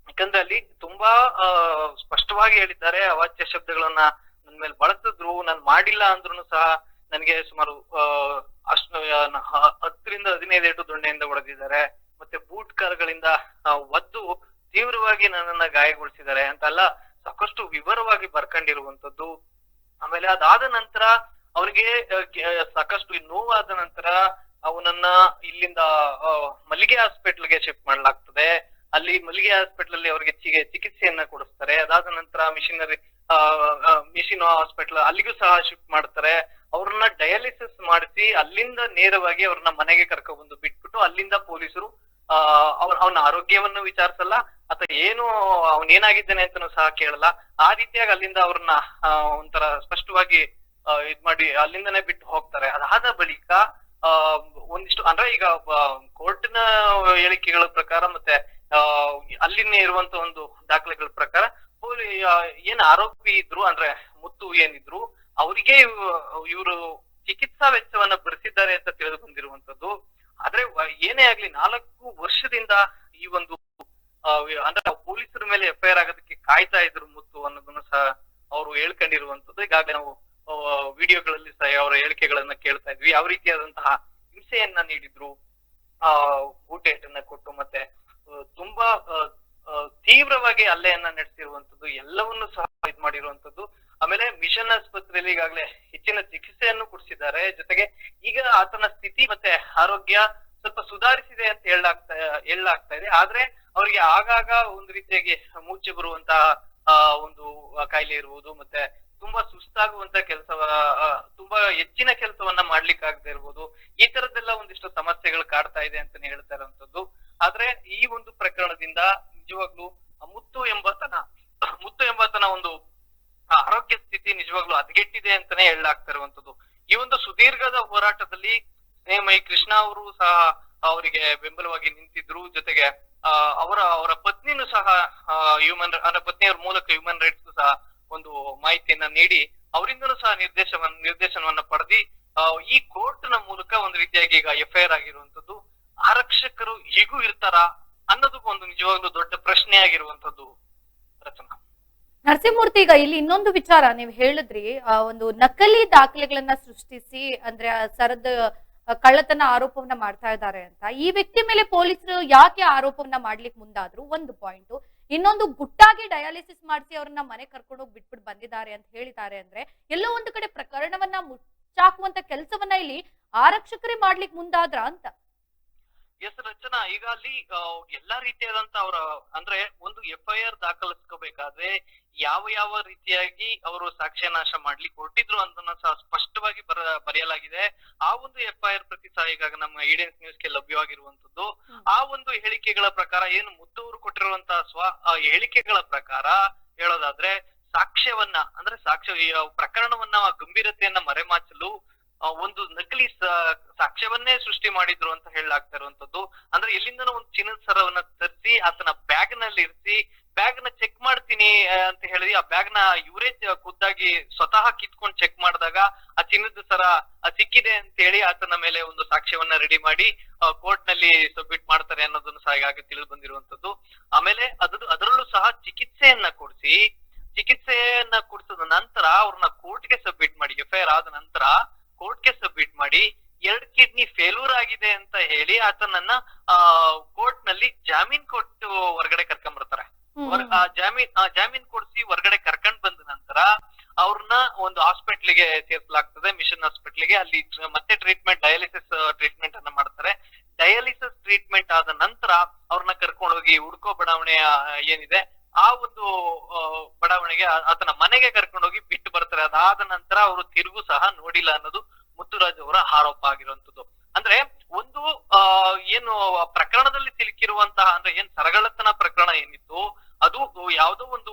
ಯಾಕಂದ್ರೆ ಅಲ್ಲಿ ತುಂಬಾ ಸ್ಪಷ್ಟವಾಗಿ ಹೇಳಿದ್ದಾರೆ ಅವಾಚ್ಯ ಶಬ್ದಗಳನ್ನ ನನ್ನ ಮೇಲೆ ಬಳಸಿದ್ರು, ನಾನ್ ಮಾಡಿಲ್ಲ ಅಂದ್ರೂ ಸಹ ನನಗೆ ಸುಮಾರು ಅಷ್ಟು ಹತ್ತರಿಂದ ಹದಿನೈದು ಏಟು ದೊಣ್ಣೆಯಿಂದ ಹೊಡೆದಿದ್ದಾರೆ. ಮತ್ತೆ ಬೂಟ್ ಕಾರ್ಗಳಿಂದ ಒದ್ದು ತೀವ್ರವಾಗಿ ನನ್ನನ್ನ ಗಾಯಗೊಳಿಸಿದ್ದಾರೆ ಅಂತೆಲ್ಲ ಸಾಕಷ್ಟು ವಿವರವಾಗಿ ಬರ್ಕೊಂಡಿರುವಂತದ್ದು. ಆಮೇಲೆ ಅದಾದ ನಂತರ ಅವ್ರಿಗೆ ಸಾಕಷ್ಟು ನೋವಾದ ನಂತರ ಅವನನ್ನ ಇಲ್ಲಿಂದ ಮಲ್ಲಿಗೆ ಹಾಸ್ಪಿಟಲ್ಗೆ ಶಿಫ್ಟ್ ಮಾಡಲಾಗ್ತದೆ. ಅಲ್ಲಿ ಮಲ್ಲಿಗೆ ಹಾಸ್ಪಿಟಲ್ ಅಲ್ಲಿ ಅವರಿಗೆ ಚಿಕಿತ್ಸೆಯನ್ನ ಕೊಡಿಸ್ತಾರೆ. ಅದಾದ ನಂತರ ಮಿಷಿನರಿ ಮಿಷಿನ್ ಹಾಸ್ಪಿಟಲ್ ಅಲ್ಲಿಗೂ ಸಹ ಶಿಫ್ಟ್ ಮಾಡ್ತಾರೆ. ಅವ್ರನ್ನ ಡಯಾಲಿಸಿಸ್ ಮಾಡಿಸಿ ಅಲ್ಲಿಂದ ನೇರವಾಗಿ ಅವ್ರನ್ನ ಮನೆಗೆ ಕರ್ಕೊಂಡ್ಬಂದು ಬಿಟ್ಬಿಟ್ಟು ಅಲ್ಲಿಂದ ಪೊಲೀಸರು ಅವ್ರ, ಅವನ ಆರೋಗ್ಯವನ್ನು ವಿಚಾರಿಸಲ್ಲ ಅಥವಾ ಏನು ಅವನ್ ಏನಾಗಿದ್ದಾನೆ ಅಂತಾನು ಸಹ ಕೇಳಲ್ಲ. ಆ ರೀತಿಯಾಗಿ ಅಲ್ಲಿಂದ ಅವ್ರನ್ನ ಒಂಥರ ಸ್ಪಷ್ಟವಾಗಿ ಇದ್ ಮಾಡಿ ಅಲ್ಲಿಂದನೇ ಬಿಟ್ಟು ಹೋಗ್ತಾರೆ. ಅದಾದ ಬಳಿಕ ಒಂದಿಷ್ಟು, ಅಂದ್ರೆ ಈಗ ಕೋರ್ಟ್ನ ಹೇಳಿಕೆಗಳ ಪ್ರಕಾರ ಮತ್ತೆ ಅಲ್ಲಿನೇ ಇರುವಂತ ಒಂದು ದಾಖಲೆಗಳ ಪ್ರಕಾರ ಏನ್ ಆರೋಪಿ ಇದ್ರು, ಅಂದ್ರೆ ಮುತ್ತು ಏನಿದ್ರು, ಅವರಿಗೆ ಇವರು ಚಿಕಿತ್ಸಾ ವೆಚ್ಚವನ್ನ ಭರಿಸಿದ್ದಾರೆ ಅಂತ ತಿಳಿದು ಬಂದಿರುವಂತದ್ದು. ಆದ್ರೆ ಏನೇ ಆಗ್ಲಿ ನಾಲ್ಕು ವರ್ಷದಿಂದ ಈ ಒಂದು ಅಂದ್ರೆ ಪೊಲೀಸರ ಮೇಲೆ ಎಫ್ಐಆರ್ ಆಗೋದಕ್ಕೆ ಕಾಯ್ತಾ ಇದ್ರು ಮುತ್ತು ಅನ್ನೋದನ್ನು ಸಹ ಅವರು ಹೇಳ್ಕೊಂಡಿರುವಂತದ್ದು ಈಗಾಗಲೇ ನಾವು ವಿಡಿಯೋಗಳಲ್ಲಿ ಸಹ ಅವರ ಹೇಳಿಕೆಗಳನ್ನ ಕೇಳ್ತಾ ಇದ್ವಿ. ಯಾವ ರೀತಿಯಾದಂತಹ ಹಿಂಸೆಯನ್ನ ನೀಡಿದ್ರು, ಆ, ಊಟೇಟನ್ನ ಕೊಟ್ಟು ಮತ್ತೆ ತುಂಬಾ ತೀವ್ರವಾಗಿ ಹಲ್ಲೆಯನ್ನ ನಡೆಸಿರುವಂತದ್ದು ಎಲ್ಲವನ್ನು ಸಹ ಇದ್ ಮಾಡಿರುವಂತದ್ದು ಆಮೇಲೆ ಮಿಷನ್ ಆಸ್ಪತ್ರೆಯಲ್ಲಿ ಈಗಾಗಲೇ ಹೆಚ್ಚಿನ ಚಿಕಿತ್ಸೆಯನ್ನು ಕೊಡಿಸಿದ್ದಾರೆ. ಜೊತೆಗೆ ಈಗ ಆತನ ಸ್ಥಿತಿ ಮತ್ತೆ ಆರೋಗ್ಯ ಸ್ವಲ್ಪ ಸುಧಾರಿಸಿದೆ ಅಂತ ಹೇಳಲಾಗ್ತಾ ಹೇಳಲಾಗ್ತಾ ಇದೆ. ಆದ್ರೆ ಅವರಿಗೆ ಆಗಾಗ ಒಂದು ರೀತಿಯಾಗಿ ಮೂರ್ಛೆ ಬರುವಂತಹ ಒಂದು ಕಾಯಿಲೆ ಇರ್ಬೋದು, ಮತ್ತೆ ತುಂಬಾ ಸುಸ್ತಾಗುವಂತ ಕೆಲಸ ತುಂಬಾ ಹೆಚ್ಚಿನ ಕೆಲಸವನ್ನ ಮಾಡ್ಲಿಕ್ಕೆ ಆಗದೆ ಇರ್ಬೋದು, ಈ ತರದ್ದೆಲ್ಲ ಒಂದಿಷ್ಟು ಸಮಸ್ಯೆಗಳು ಕಾಡ್ತಾ ಇದೆ ಅಂತಾನೆ ಹೇಳ್ತಾ ಇರುವಂತದ್ದು ಆದ್ರೆ ಈ ಒಂದು ಪ್ರಕರಣದಿಂದ ನಿಜವಾಗ್ಲೂ ಮುತ್ತು ಎಂಬತನ ಮುತ್ತು ಎಂಬತನ ಒಂದು ಆರೋಗ್ಯ ಸ್ಥಿತಿ ನಿಜವಾಗ್ಲೂ ಹದಗೆಟ್ಟಿದೆ ಅಂತಾನೆ ಹೇಳಲಾಗ್ತಾ ಇರುವಂತದ್ದು ಈ ಒಂದು ಸುದೀರ್ಘದ ಹೋರಾಟದಲ್ಲಿ ಸ್ನೇಹಮಯಿ ಕೃಷ್ಣ ಅವರು ಸಹ ಅವರಿಗೆ ಬೆಂಬಲವಾಗಿ ನಿಂತಿದ್ರು, ಜೊತೆಗೆ ಅವರ ಅವರ ಪತ್ನಿನೂ ಸಹ ಹ್ಯೂಮನ್ ಅಂದ್ರೆ ಪತ್ನಿಯವರ ಮೂಲಕ ಹ್ಯೂಮನ್ ರೈಟ್ಸ್ ಸಹ ಒಂದು ಮಾಹಿತಿಯನ್ನ ನೀಡಿ ಅವರಿಂದನೂ ಸಹ ನಿರ್ದೇಶನ ನಿರ್ದೇಶನವನ್ನ ಪಡೆದಿ ಈ ಕೋರ್ಟ್ನ ಮೂಲಕ ಒಂದು ರೀತಿಯಾಗಿ ಈಗ ಎಫ್ಐಆರ್ ಆಗಿರುವಂತದ್ದು ಆರಕ್ಷಕರು ಹೀಗೂ ಇರ್ತಾರ ಅನ್ನೋದು ಒಂದು ನಿಜವಾಗ್ಲೂ ದೊಡ್ಡ ಪ್ರಶ್ನೆ ಆಗಿರುವಂತದ್ದು ರಚನಾ. ನರಸಿಂಹಮೂರ್ತಿ, ಈಗ ಇಲ್ಲಿ ಇನ್ನೊಂದು ವಿಚಾರ ನೀವು ಹೇಳಿದ್ರಿ ಒಂದು ನಕಲಿ ದಾಖಲೆಗಳನ್ನ ಸೃಷ್ಟಿಸಿ, ಅಂದ್ರೆ ಸರದ ಕಳ್ಳತನ ಆರೋಪವನ್ನ ಮಾಡ್ತಾ ಇದ್ದಾರೆ ಅಂತ. ಈ ವ್ಯಕ್ತಿ ಮೇಲೆ ಪೊಲೀಸರು ಯಾಕೆ ಆರೋಪವನ್ನ ಮಾಡ್ಲಿಕ್ಕೆ ಮುಂದಾದ್ರು? ಒಂದು ಪಾಯಿಂಟ್ ಇನ್ನೊಂದು ಗುಟ್ಟಾಗಿ ಡಯಾಲಿಸಿಸ್ ಮಾಡಿಸಿ ಅವ್ರನ್ನ ಮನೆ ಕರ್ಕೊಂಡು ಹೋಗಿ ಬಿಟ್ಬಿಟ್ಟು ಬಂದಿದ್ದಾರೆ ಅಂತ ಹೇಳಿದ್ದಾರೆ ಅಂದ್ರೆ ಎಲ್ಲೋ ಒಂದು ಕಡೆ ಪ್ರಕರಣವನ್ನ ಮುಚ್ಚಾಕುವಂತ ಕೆಲಸವನ್ನ ಇಲ್ಲಿ ಆರಕ್ಷಕರೇ ಮಾಡ್ಲಿಕ್ಕೆ ಮುಂದಾದ್ರ ಅಂತ. ಎಸ್ ರಚನಾ, ಈಗ ಅಲ್ಲಿ ಎಲ್ಲಾ ರೀತಿಯಾದಂತ ಅವರ, ಅಂದ್ರೆ ಒಂದು ಎಫ್ಐಆರ್ ದಾಖಲಿಸ್ಕೋಬೇಕಾದ್ರೆ ಯಾವ ಯಾವ ರೀತಿಯಾಗಿ ಅವರು ಸಾಕ್ಷ್ಯ ನಾಶ ಮಾಡ್ಲಿಕ್ಕೆ ಹೊರಟಿದ್ರು ಅಂತ ಸಹ ಸ್ಪಷ್ಟವಾಗಿ ಬರ ಬರೆಯಲಾಗಿದೆ. ಆ ಒಂದು ಎಫ್ಐಆರ್ ಪ್ರತಿ ಸಹ ಈಗಾಗ ನಮ್ಮ ಈಡಿಯನ್ಸ್ ನ್ಯೂಸ್ಗೆ ಲಭ್ಯವಾಗಿರುವಂತದ್ದು. ಆ ಒಂದು ಹೇಳಿಕೆಗಳ ಪ್ರಕಾರ ಏನು ಮುದ್ದವರು ಕೊಟ್ಟಿರುವಂತಹ ಸ್ವ ಆ ಹೇಳಿಕೆಗಳ ಪ್ರಕಾರ ಹೇಳೋದಾದ್ರೆ ಸಾಕ್ಷ್ಯವನ್ನ ಅಂದ್ರೆ ಸಾಕ್ಷ್ಯ ಪ್ರಕರಣವನ್ನ ಗಂಭೀರತೆಯನ್ನ ಮರೆಮಾಚಲು ಒಂದು ನಕಲಿ ಸಾಕ್ಷ್ಯವನ್ನೇ ಸೃಷ್ಟಿ ಮಾಡಿದ್ರು ಅಂತ ಹೇಳಲಾಗ್ತಾ ಇರುವಂತದ್ದು ಅಂದ್ರೆ ಎಲ್ಲಿಂದ ಒಂದು ಚಿನ್ನದ ಸರವನ್ನ ತರಿಸಿ, ಆತನ ಬ್ಯಾಗ್ನಲ್ಲಿ ಇರಿಸಿ ಬ್ಯಾಗ್ನ ಚೆಕ್ ಮಾಡ್ತೀನಿ ಅಂತ ಹೇಳಿ, ಆ ಬ್ಯಾಗ್ನ ಇವರೇ ಖುದ್ದಾಗಿ ಸ್ವತಃ ಕಿತ್ಕೊಂಡು ಚೆಕ್ ಮಾಡಿದಾಗ, ಆ ಚಿನ್ನದ ಸರ ಸಿಕ್ಕಿದೆ ಅಂತ ಹೇಳಿ ಆತನ ಮೇಲೆ ಒಂದು ಸಾಕ್ಷ್ಯವನ್ನ ರೆಡಿ ಮಾಡಿ ಕೋರ್ಟ್ನಲ್ಲಿ ಸಬ್ಮಿಟ್ ಮಾಡ್ತಾರೆ ಅನ್ನೋದನ್ನು ಸಹ ಈಗಾಗಲೇ ತಿಳಿದು ಬಂದಿರುವಂತದ್ದು ಆಮೇಲೆ ಅದು ಅದರಲ್ಲೂ ಸಹ ಚಿಕಿತ್ಸೆಯನ್ನ ಕೊಡಿಸಿ, ಚಿಕಿತ್ಸೆಯನ್ನ ಕೊಡಿಸಿದ ನಂತರ ಅವ್ರನ್ನ ಕೋರ್ಟ್ಗೆ ಸಬ್ಮಿಟ್ ಮಾಡಿ ಎಫ್ ಆದ ನಂತರ ಕೋರ್ಟ್ಗೆ ಸಬ್ಮಿಟ್ ಮಾಡಿ ಎರಡ್ ಕಿಡ್ನಿ ಫೇಲ್ಯೂರ್ ಆಗಿದೆ ಅಂತ ಹೇಳಿ ಆತನನ್ನ ಆ ಕೋರ್ಟ್ನಲ್ಲಿ ಜಾಮೀನ್ ಕೊಟ್ಟು ಹೊರಗಡೆ ಕರ್ಕೊಂಡ್ ಬರ್ತಾರೆ. ಜಾಮೀನ್ ಜಾಮೀನ್ ಕೊಡಿಸಿ ಹೊರಗಡೆ ಕರ್ಕೊಂಡ್ ಬಂದ ನಂತರ ಅವ್ರನ್ನ ಒಂದು ಹಾಸ್ಪಿಟ್ಲಿಗೆ ಸೇರ್ಸಲಾಗ್ತದೆ ಮಿಷನ್ ಹಾಸ್ಪಿಟ್ಲಿಗೆ ಅಲ್ಲಿ ಮತ್ತೆ ಟ್ರೀಟ್ಮೆಂಟ್ ಡಯಾಲಿಸಿಸ್ ಟ್ರೀಟ್ಮೆಂಟ್ ಅನ್ನ ಮಾಡ್ತಾರೆ. ಡಯಾಲಿಸಿಸ್ ಟ್ರೀಟ್ಮೆಂಟ್ ಆದ ನಂತರ ಅವ್ರನ್ನ ಕರ್ಕೊಂಡೋಗಿ ಹುಡ್ಕೋ ಬಡಾವಣೆಯ ಏನಿದೆ ಆ ಒಂದು ಬಡಾವಣೆಗೆ ಆತನ ಮನೆಗೆ ಕರ್ಕೊಂಡು ಹೋಗಿ ಬಿಟ್ಟು ಬರ್ತಾರೆ. ಅದಾದ ನಂತರ ಅವರು ತಿರುಗು ಸಹ ನೋಡಿಲ್ಲ ಅನ್ನೋದು ಮುತ್ತುರಾಜ್ ಅವರ ಆರೋಪ ಆಗಿರುವಂತದ್ದು ಅಂದ್ರೆ ಒಂದು ಏನು ಪ್ರಕರಣದಲ್ಲಿ ಸಿಲುಕಿರುವಂತಹ ಅಂದ್ರೆ ಏನ್ ಸರಗಳತನ ಪ್ರಕರಣ ಏನಿತ್ತು, ಅದು ಯಾವುದೋ ಒಂದು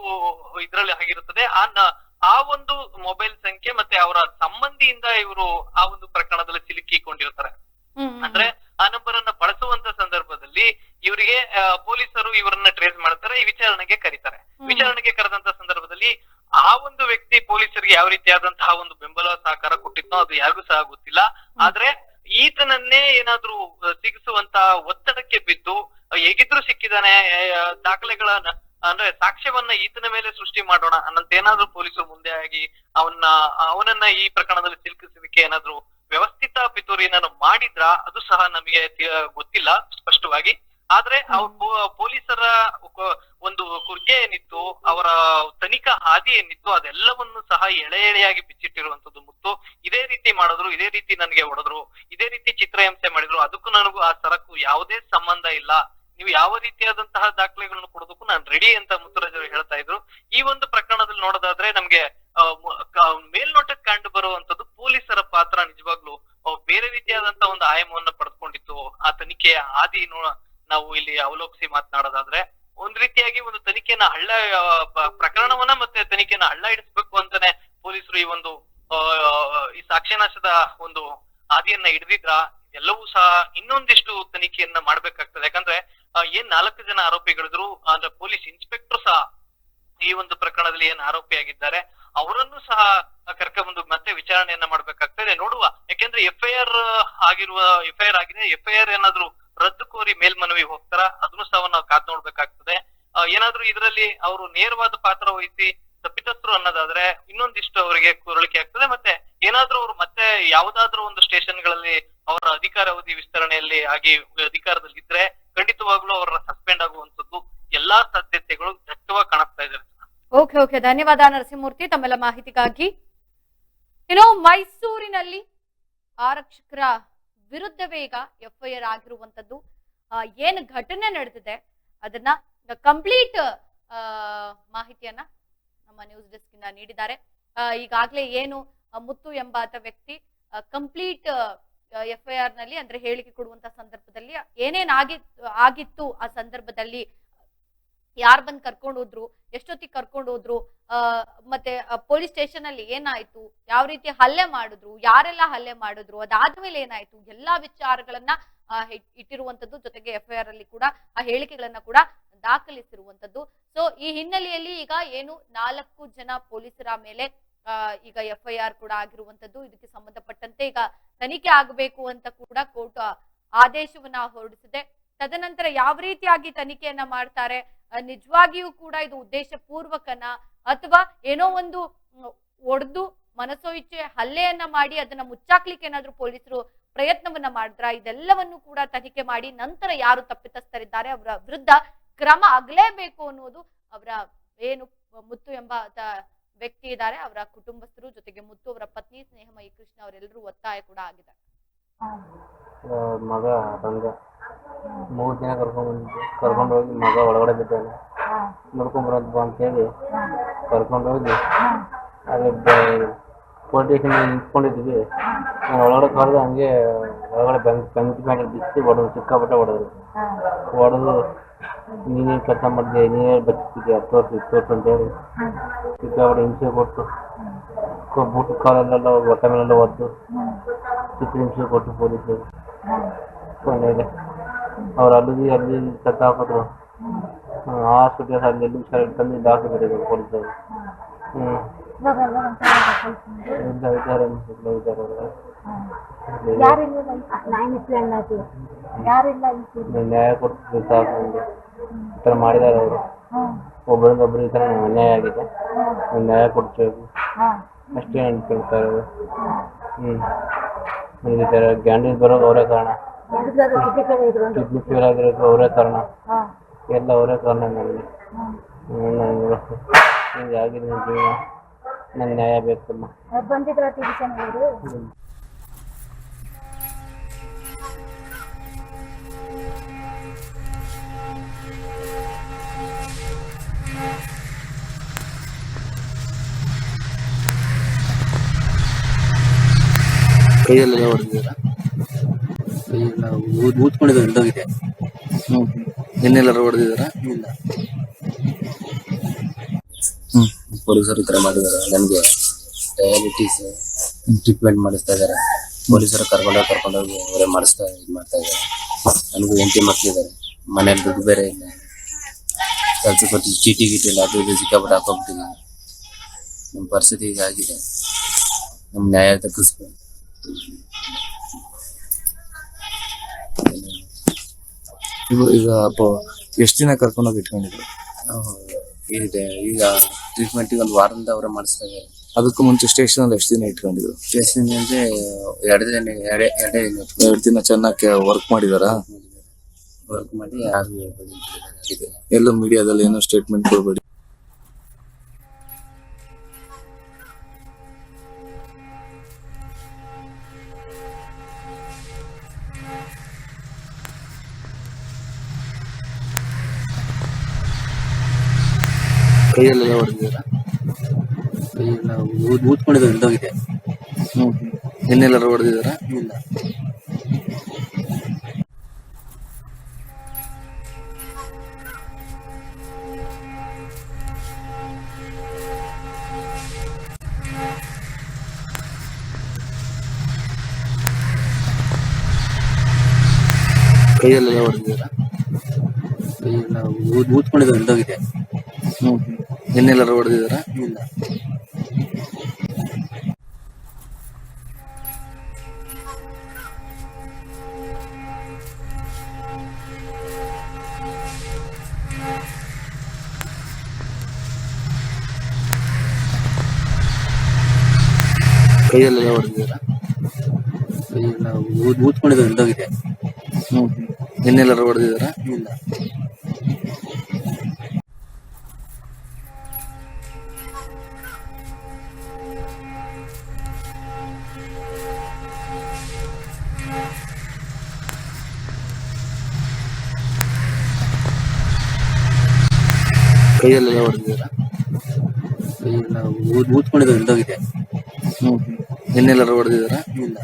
ಇದ್ರಲ್ಲಿ ಆಗಿರುತ್ತದೆ. ಆ ನ- ಆ ಒಂದು ಮೊಬೈಲ್ ಸಂಖ್ಯೆ ಮತ್ತೆ ಅವರ ಸಂಬಂಧಿಯಿಂದ ಇವರು ಆ ಒಂದು ಪ್ರಕರಣದಲ್ಲಿ ಸಿಲುಕಿಕೊಂಡಿರ್ತಾರೆ ಹ್ಮ್, ಹ್ಮ್, ಅಂದ್ರೆ ಆ ನಂಬರ್ ಅನ್ನ ಬಳಸುವಂತ ಸಂದರ್ಭದಲ್ಲಿ ಇವರಿಗೆ ಆ, ಪೊಲೀಸರು ಇವರನ್ನ ಟ್ರೇಸ್ ಮಾಡ್ತಾರೆ ಈ ವಿಚಾರಣೆಗೆ ಕರೀತಾರೆ ಹ್ಮ್. ವಿಚಾರಣೆಗೆ ಕರೆದಂತ ಸಂದರ್ಭದಲ್ಲಿ ಆ ಒಂದು ವ್ಯಕ್ತಿ ಪೊಲೀಸರಿಗೆ ಯಾವ ರೀತಿಯಾದಂತಹ ಒಂದು ಬೆಂಬಲ ಸಹಕಾರ ಕೊಟ್ಟಿದ್ನೋ ಅದು ಯಾರಿಗೂ ಸಹ ಗೊತ್ತಿಲ್ಲ. ಆದ್ರೆ ಈತನನ್ನೇ ಏನಾದ್ರೂ ಸಿಗಿಸುವಂತ ಒತ್ತಡಕ್ಕೆ ಬಿದ್ದು ಹೇಗಿದ್ರು ಸಿಕ್ಕಿದಾನೆ ದಾಖಲೆಗಳ ಅಂದ್ರೆ ಸಾಕ್ಷ್ಯವನ್ನ ಈತನ ಮೇಲೆ ಸೃಷ್ಟಿ ಮಾಡೋಣ ಅನ್ನಂತ ಏನಾದ್ರೂ ಪೊಲೀಸರು ಮುಂದೆ ಆಗಿ ಅವನ್ನ ಅವನನ್ನ ಈ ಪ್ರಕರಣದಲ್ಲಿ ಸಿಲುಕಿಸಲಿಕ್ಕೆ ಏನಾದ್ರೂ ವ್ಯವಸ್ಥಿತ ಪಿತೂರಿಯನ್ನು ಮಾಡಿದ್ರ? ಅದು ಸಹ ನಮಗೆ ಗೊತ್ತಿಲ್ಲ. ಸ್ಪಷ್ಟವಾಗಿ ಆದ್ರೆ ಅವ್ರ ಪೊಲೀಸರ ಒಂದು ಕುರ್ಗೆ ಏನಿತ್ತು, ಅವರ ತನಿಖಾ ಹಾದಿ ಏನಿತ್ತು, ಅದೆಲ್ಲವನ್ನು ಸಹ ಎಳೆ ಎಳೆಯಾಗಿ ಬಿಚ್ಚಿಟ್ಟಿರುವಂತದ್ದು ಮುತ್ತು. ಇದೇ ರೀತಿ ಮಾಡಿದ್ರು, ಇದೇ ರೀತಿ ನನಗೆ ಹೊಡೆದ್ರು, ಇದೇ ರೀತಿ ಚಿತ್ರಹಿಂಸೆ ಮಾಡಿದ್ರು, ಅದಕ್ಕೂ ನನಗೂ ಆ ಸರಕು ಯಾವುದೇ ಸಂಬಂಧ ಇಲ್ಲ. ನೀವು ಯಾವ ರೀತಿಯಾದಂತಹ ದಾಖಲೆಗಳನ್ನು ಕೊಡೋದಕ್ಕೂ ನಾನು ರೆಡಿ ಅಂತ ಮುತ್ತುರಾಜರು ಹೇಳ್ತಾ ಇದ್ರು. ಈ ಒಂದು ಪ್ರಕರಣದಲ್ಲಿ ನೋಡೋದಾದ್ರೆ ನಮ್ಗೆ ಮೇಲ್ನೋಟಕ್ಕೆ ಕಂಡು ಬರುವಂತದ್ದು ಪೊಲೀಸರ ಪಾತ್ರ ನಿಜವಾಗ್ಲು ಬೇರೆ ರೀತಿಯಾದಂತಹ ಒಂದು ಆಯಾಮವನ್ನ ಪಡೆದುಕೊಂಡಿತ್ತು. ಆ ತನಿಖೆಯ ನೋ- ನಾವು ಇಲ್ಲಿ ಅವಲೋಕಿಸಿ ಮಾತನಾಡೋದಾದ್ರೆ ಒಂದ್ ರೀತಿಯಾಗಿ ಒಂದು ತನಿಖೆನ ಹಳ್ಳ ಪ್ರಕರಣವನ್ನ ಮತ್ತೆ ತನಿಖೆನ ಹಳ್ಳ ಇಡಿಸ್ಬೇಕು ಅಂತಾನೆ ಪೊಲೀಸರು ಈ ಒಂದು ಈ ಸಾಕ್ಷ್ಯನಾಶದ ಒಂದು ಹಾದಿಯನ್ನ ಹಿಡಿದಿದ್ರ ಎಲ್ಲವೂ ಸಹ ಇನ್ನೊಂದಿಷ್ಟು ತನಿಖೆಯನ್ನ ಮಾಡ್ಬೇಕಾಗ್ತದೆ. ಯಾಕಂದ್ರೆ ಏನ್ ನಾಲ್ಕು ಜನ ಆರೋಪಿಗಳಿದ್ರು ಅಂದ್ರೆ ಪೊಲೀಸ್ ಇನ್ಸ್ಪೆಕ್ಟರ್ ಸಹ ಈ ಒಂದು ಪ್ರಕರಣದಲ್ಲಿ ಏನ್ ಆರೋಪಿಯಾಗಿದ್ದಾರೆ ಅವರನ್ನು ಸಹ ಕರ್ಕೊಂಡ್ಬಂದು ಮತ್ತೆ ವಿಚಾರಣೆಯನ್ನ ಮಾಡ್ಬೇಕಾಗ್ತದೆ ನೋಡುವ. ಯಾಕೆಂದ್ರೆ ಎಫ್ ಐ ಆರ್ ಆಗಿರುವ, ಎಫ್ ಐ ಆರ್ ಆಗಿದೆ ಎಫ್ ಐ ಆರ್ ಏನಾದ್ರು ರದ್ದು ಕೋರಿ ಮೇಲ್ಮನವಿ ಹೋಗ್ತಾರ? ಅದನ್ನು ಸಹ ನಾವು ಕಾದ್ ನೋಡ್ಬೇಕಾಗ್ತದೆ. ಏನಾದ್ರೂ ಇದರಲ್ಲಿ ಅವರು ನೇರವಾದ ಪಾತ್ರ ವಹಿಸಿ ತಪ್ಪಿತಸ್ಥರು ಅನ್ನೋದಾದ್ರೆ ಇನ್ನೊಂದಿಷ್ಟು ಅವರಿಗೆ ಕುರಳಿಕೆ ಆಗ್ತದೆ. ಮತ್ತೆ ಏನಾದ್ರೂ ಅವರು ಮತ್ತೆ ಯಾವ್ದಾದ್ರು ಒಂದು ಸ್ಟೇಷನ್ಗಳಲ್ಲಿ ಅವರ ಅಧಿಕಾರಾವಧಿ ವಿಸ್ತರಣೆಯಲ್ಲಿ ಆಗಿ ಅಧಿಕಾರದಲ್ಲಿ ಇದ್ರೆ ಖಂಡಿತವಾಗ್ಲೂ ಅವರ ಸಸ್ಪೆಂಡ್ ಆಗುವಂತದ್ದು ಎಲ್ಲಾ ಸಾಧ್ಯತೆಗಳು ದಟ್ಟವಾಗಿ ಕಾಣಿಸ್ತಾ ಇದೆ. Okay okay. ಧನ್ಯವಾದ ನರಸಿಂಹಮೂರ್ತಿ ತಮ್ಮೆಲ್ಲ ಮಾಹಿತಿಗಾಗಿ. ಇನ್ನು ಮೈಸೂರಿನಲ್ಲಿ ಆರಕ್ಷಕರ ವಿರುದ್ಧವೇ ಈಗ ಎಫ್ಐಆರ್ ಆಗಿರುವಂತದ್ದು ಆ, ಏನು ಘಟನೆ ನಡೆದಿದೆ ಅದನ್ನ ಕಂಪ್ಲೀಟ್ ಮಾಹಿತಿಯನ್ನ ನಮ್ಮ ನ್ಯೂಸ್ ಡೆಸ್ಕ್ ಇಂದ ನೀಡಿದ್ದಾರೆ. ಈಗಾಗಲೇ ಏನು ಮುತ್ತು ಎಂಬಾತ ವ್ಯಕ್ತಿ ಕಂಪ್ಲೀಟ್ ಎಫ್ ಐ ಆರ್ನಲ್ಲಿ ಅಂದ್ರೆ ಹೇಳಿಕೆ ಕೊಡುವಂತ ಸಂದರ್ಭದಲ್ಲಿ ಏನೇನ್ ಆಗಿತ್ತು ಆಗಿತ್ತು ಆ ಸಂದರ್ಭದಲ್ಲಿ ಯಾರ್ ಬಂದು ಕರ್ಕೊಂಡು ಹೋದ್ರು, ಎಷ್ಟೊತ್ತಿಗೆ ಕರ್ಕೊಂಡು ಹೋದ್ರು ಮತ್ತೆ ಪೊಲೀಸ್ ಸ್ಟೇಷನ್ ಅಲ್ಲಿ ಏನಾಯ್ತು, ಯಾವ ರೀತಿ ಹಲ್ಲೆ ಮಾಡಿದ್ರು, ಯಾರೆಲ್ಲ ಹಲ್ಲೆ ಮಾಡಿದ್ರು ಅದಾದ್ಮೇಲೆ ಏನಾಯ್ತು, ಎಲ್ಲಾ ವಿಚಾರಗಳನ್ನ ಇಟ್ಟಿರುವಂತದ್ದು ಜೊತೆಗೆ ಎಫ್ ಅಲ್ಲಿ ಕೂಡ, ಆ ಹೇಳಿಕೆಗಳನ್ನ ಕೂಡ ದಾಖಲಿಸಿರುವಂತದ್ದು. ಸೊ ಈ ಹಿನ್ನೆಲೆಯಲ್ಲಿ ಈಗ ಏನು ನಾಲ್ಕು ಜನ ಪೊಲೀಸರ ಮೇಲೆ ಈಗ ಎಫ್ ಕೂಡ ಆಗಿರುವಂತದ್ದು, ಇದಕ್ಕೆ ಸಂಬಂಧಪಟ್ಟಂತೆ ಈಗ ತನಿಖೆ ಆಗಬೇಕು ಅಂತ ಕೂಡ ಕೋರ್ಟ್ ಆದೇಶವನ್ನ ಹೊರಡಿಸಿದೆ. ತದನಂತರ ಯಾವ ರೀತಿಯಾಗಿ ತನಿಖೆಯನ್ನ ಮಾಡ್ತಾರೆ ನಿಜವಾಗಿಯೂ ಕೂಡ ಇದು ಉದ್ದೇಶ ಪೂರ್ವಕನ ಅಥವಾ ಏನೋ ಒಂದು ಒಡೆದು ಮನಸೋ ಇಚ್ಛೆ ಹಲ್ಲೆಯನ್ನ ಮಾಡಿ ಅದನ್ನ ಮುಚ್ಚಾಕ್ಲಿಕ್ಕೆ ಏನಾದ್ರೂ ಪೊಲೀಸರು ಪ್ರಯತ್ನವನ್ನ ಮಾಡಿದ್ರ? ಇದೆಲ್ಲವನ್ನು ಕೂಡ ತನಿಖೆ ಮಾಡಿ ನಂತರ ಯಾರು ತಪ್ಪಿತಸ್ಥರಿದ್ದಾರೆ, ಅವರ ವಿರುದ್ಧ ಕ್ರಮ ಆಗಲೇಬೇಕು ಅನ್ನೋದು ಅವರ ಏನು ಮುತ್ತು ಎಂಬ ವ್ಯಕ್ತಿ ಇದ್ದಾರೆ. ಅವರ ಕುಟುಂಬಸ್ಥರು ಜೊತೆಗೆ ಮುತ್ತು, ಅವರ ಪತ್ನಿ ಸ್ನೇಹಮಯಿ ಕೃಷ್ಣ ಅವರೆಲ್ಲರೂ ಒತ್ತಾಯ ಕೂಡ ಆಗಿದೆ ಅವ್ರ ಮಗ ರಂಗ ಮೂರು ದಿನ ಕರ್ಕೊಂಡು ಹೋಗಿ ಮಗ ಒಳಗಡೆ ಬಿದ್ದಾನೆ. ನೋಡ್ಕೊಂಬರೋದು ಬಾ ಅಂತೇಳಿ ಕರ್ಕೊಂಡು ಹೋಗಿ ಅಲ್ಲಿ ಪೊಲೀಸ್ ನಿಂತ್ಕೊಂಡಿದ್ವಿ. ಒಳಗಡೆ ಕರೆದು ಹಂಗೆ ಒಳಗಡೆ ಬೆಂಕ್, ಬೆಂಕಿ ಮೇಲೆ ಬಿಸಿ ಹೊಡೆದು, ಸಿಕ್ಕಾಪಟ್ಟೆ ಹೊಡೆದ್ರು. ಹೊಡೆದು, ನೀನೇನು ಕೆಲಸ ಮಾಡಿದೆ ನೀನೇ ಬಚ್ಚಿದ್ದೆ ತೋರಿಸಿ, ತೋರಿಸು ಅಂತೇಳಿ ಸಿಕ್ಕಾಪಟ್ಟೆ ಹಿಂಸೆ ಕೊಟ್ಟು ಕೊ- ಬೂಟು ಕಾಲಲ್ಲೆಲ್ಲ ಹೊಟ್ಟೆ ಮೇಲೆಲ್ಲ ಒದ್ದು. ಚಿತ್ರಹಿಂಸೆ ಕೊಟ್ಟು ಪೊಲೀಸರು ಕೊನೆಗೆ ಅವ್ರು ಅಲ್ಲಿ ಅಲ್ಲಿ ಕತ್ತ ಹಾಕಿದ್ರು ಹಾಸ್ಪಿಟಲ್ ಅಲ್ಲಿ ಎಲ್ಲಿ ಹುಷಾರಿಲ್ಲ ತಂದು ಡಾಕ್ಟರ್ ಬರೀತಾರೆ ಪೊಲೀಸರು ಹ್ಞೂ ಇಲ್ಲ ಇದ್ದಾರೆ ಇಲ್ಲ ಇದ್ದಾರೆ ಅವರು. ನಾನು ನ್ಯಾಯ ಕೊಡ್ತಿದ್ದೆ ಸಾಕು ನನಗೆ ಈ ಥರ ಮಾಡಿದ್ದಾರೆ ಅವರು ಒಬ್ಬರಿಂದ ಒಬ್ಬರು ಈ ಥರ ಅನ್ಯಾಯ ಆಗಿದೆ ನಾನು ನ್ಯಾಯ ಕೊಡಿಸ್ಬೇಕು ಅಷ್ಟೇ ನಾನು ಕೇಳ್ತಾ ಇರೋದು ಹ್ಞೂ ನನಗೆ ಈ ಗ್ಯಾಂಡೀಸ್ ಬರೋದು ಅವರೇ ಕಾರಣ. ಕಿಡ್ನಿ ಫೇಲ್ ಆಗಿರೋದು ಅವರೇ ಕಾರಣ. ಎಲ್ಲ ಅವರೇ ಕಾರಣ ನನಗೆ ನಾನು ಆಗಿದೆ ನನ್ನ ಜೀವನ. ನ್ಯಾಯ ಬೇಕಮ್ಮ. ಕೈಯಲ್ಲೆಲ್ಲ ಹೊಡೆದಿದ್ದೀರಾ? ಕೈಯೆಲ್ಲ ಊದ್ ಊದ್ಕೊಂಡಿದ್ದು ಎಂದೋಗಿದೆ ಹ್ಮ್ ನಿನ್ನೆಲ್ಲರೂ ಹೊಡೆದಿದ್ದೀರಾ? ಇಲ್ಲ. ಪೊಲೀಸರು ಈ ಥರ ಮಾಡಿದ್ದಾರೆ. ನನಗೆ ಡಯಾಬಿಟೀಸ್ ಟ್ರೀಟ್ಮೆಂಟ್ ಮಾಡಿಸ್ತಾ ಇದ್ದಾರೆ. ಪೊಲೀಸರು ಕರ್ಕೊಂಡೋಗಿ ಕರ್ಕೊಂಡೋಗಿ ಅವರೇ ಮಾಡಿಸ್ತಾ ಇದು ಮಾಡ್ತಾ ಇದ್ದಾರೆ. ನನಗೂ ಎಂಟಿ ಮಕ್ಕಳಿದ್ದಾರೆ ಮನೇಲಿ ದುಡ್ಡು ಬೇರೆ ಇಲ್ಲ. ಕೆಲಸ ಕೊಟ್ಟು ಚೀಟಿ ಗೀಟಿ ಇಲ್ಲ ಅದು ಇದು ಸಿಕ್ಕಾಬಿಟ್ಟು ಹಾಕೊಂಡ್ಬಿಟ್ಟಿದ್ದೀನಿ ನಮ್ಮ ಪರಿಸ್ಥಿತಿ ಹೀಗಾಗಿದೆ. ನಮ್ಮ ನ್ಯಾಯ ದಕ್ಕಿಸ್ಬೇಕು ಈಗ ಈಗ ಎಷ್ಟು ದಿನ ಕರ್ಕೊಂಡೋಗಿ ಇಟ್ಕೊಂಡಿದ್ರು? ಏನಿದೆ ಈಗ ಟ್ರೀಟ್ಮೆಂಟಿಗೆ ಒಂದು ವಾರದಿಂದ ಅವರೇ ಮಾಡಿಸ್ತಾ ಇದ್ದಾರೆ. ಅದಕ್ಕೂ ಮುಂಚೆ ಸ್ಟೇಷನ್ ಅಲ್ಲಿ ಎಷ್ಟು ದಿನ ಇಟ್ಕೊಂಡಿದ್ರು? ಸ್ಟೇಷನ್ ಅಂದ್ರೆ ಎರಡು ದಿನ ಎರಡೇ ಎರಡೇ ದಿನ ಎರಡು ದಿನ ಚೆನ್ನಾಗಿ ವರ್ಕ್ ಮಾಡಿದಾರ? ವರ್ಕ್ ಮಾಡಿ ಯಾರು ಎಲ್ಲೂ ಮೀಡಿಯಾದಲ್ಲಿ ಏನೋ ಸ್ಟೇಟ್ಮೆಂಟ್ ಕೊಡಬೇಡಿ. ಕೈಯಲ್ಲೆಲ್ಲ ಹೊಡೆದಿದ್ದೀರ? ಕೈಯೆಲ್ಲ ಊದ್ ಊದ್ಕೊಂಡಿದ್ದು ಎಂದೋಗಿದೆ ಹ್ಮ್. ನಿನ್ನೆಲ್ಲರೂ ಹೊಡೆದಿದ್ದೀರಾ? ಇಲ್ಲ. ಕೈಯಲ್ಲೆಲ್ಲ ಹೊಡೆದಿದ್ದೀರ? ಕೈಯೆಲ್ಲ ಊದ್ ಊದ್ಕೊಂಡಿದ್ದು ಎಂದೋಗಿದೆ ಹ್ಮ್ ಹೊಡೆದಿದಾರ ಇಲ್ಲ. ಕೈಯಲ್ಲೆಲ್ಲ ಹೊಡೆದಿದಾರ ಕೈಯೆಲ್ಲ ಊದ್ ಊದ್ಕೊಂಡಿದ್ದು ಇದ್ದಾಗಿದೆ ಹ್ಮ್. ನಿನ್ನೆಲ್ಲರೂ ಹೊಡೆದಿದ್ದೀರಾ? ಇಲ್ಲ. ಕೈಯಲ್ಲೆಲ್ಲ ಹೊಡೆದಿದ್ದೀರಾ ಕೈಯೆಲ್ಲ ಊದ್ ಊದ್ಕೊಂಡಿದ್ದು ಎಂದೋಗಿದೆ ಹ್ಮ್ ನಿನ್ನೆಲ್ಲರೂ ಹೊಡೆದಿದ್ದೀರಾ? ಇಲ್ಲ.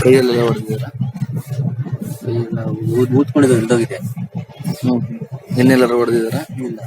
ಕೈಯಲ್ಲೆಲ್ಲ ಹೊಡೆದಿದ್ದೀರಾ? ಊದ್ ಊದ್ಕೊಂಡಿದ್ದು ಹೊಡೆದಿದ್ದೀರಾ? ಇಲ್ಲ.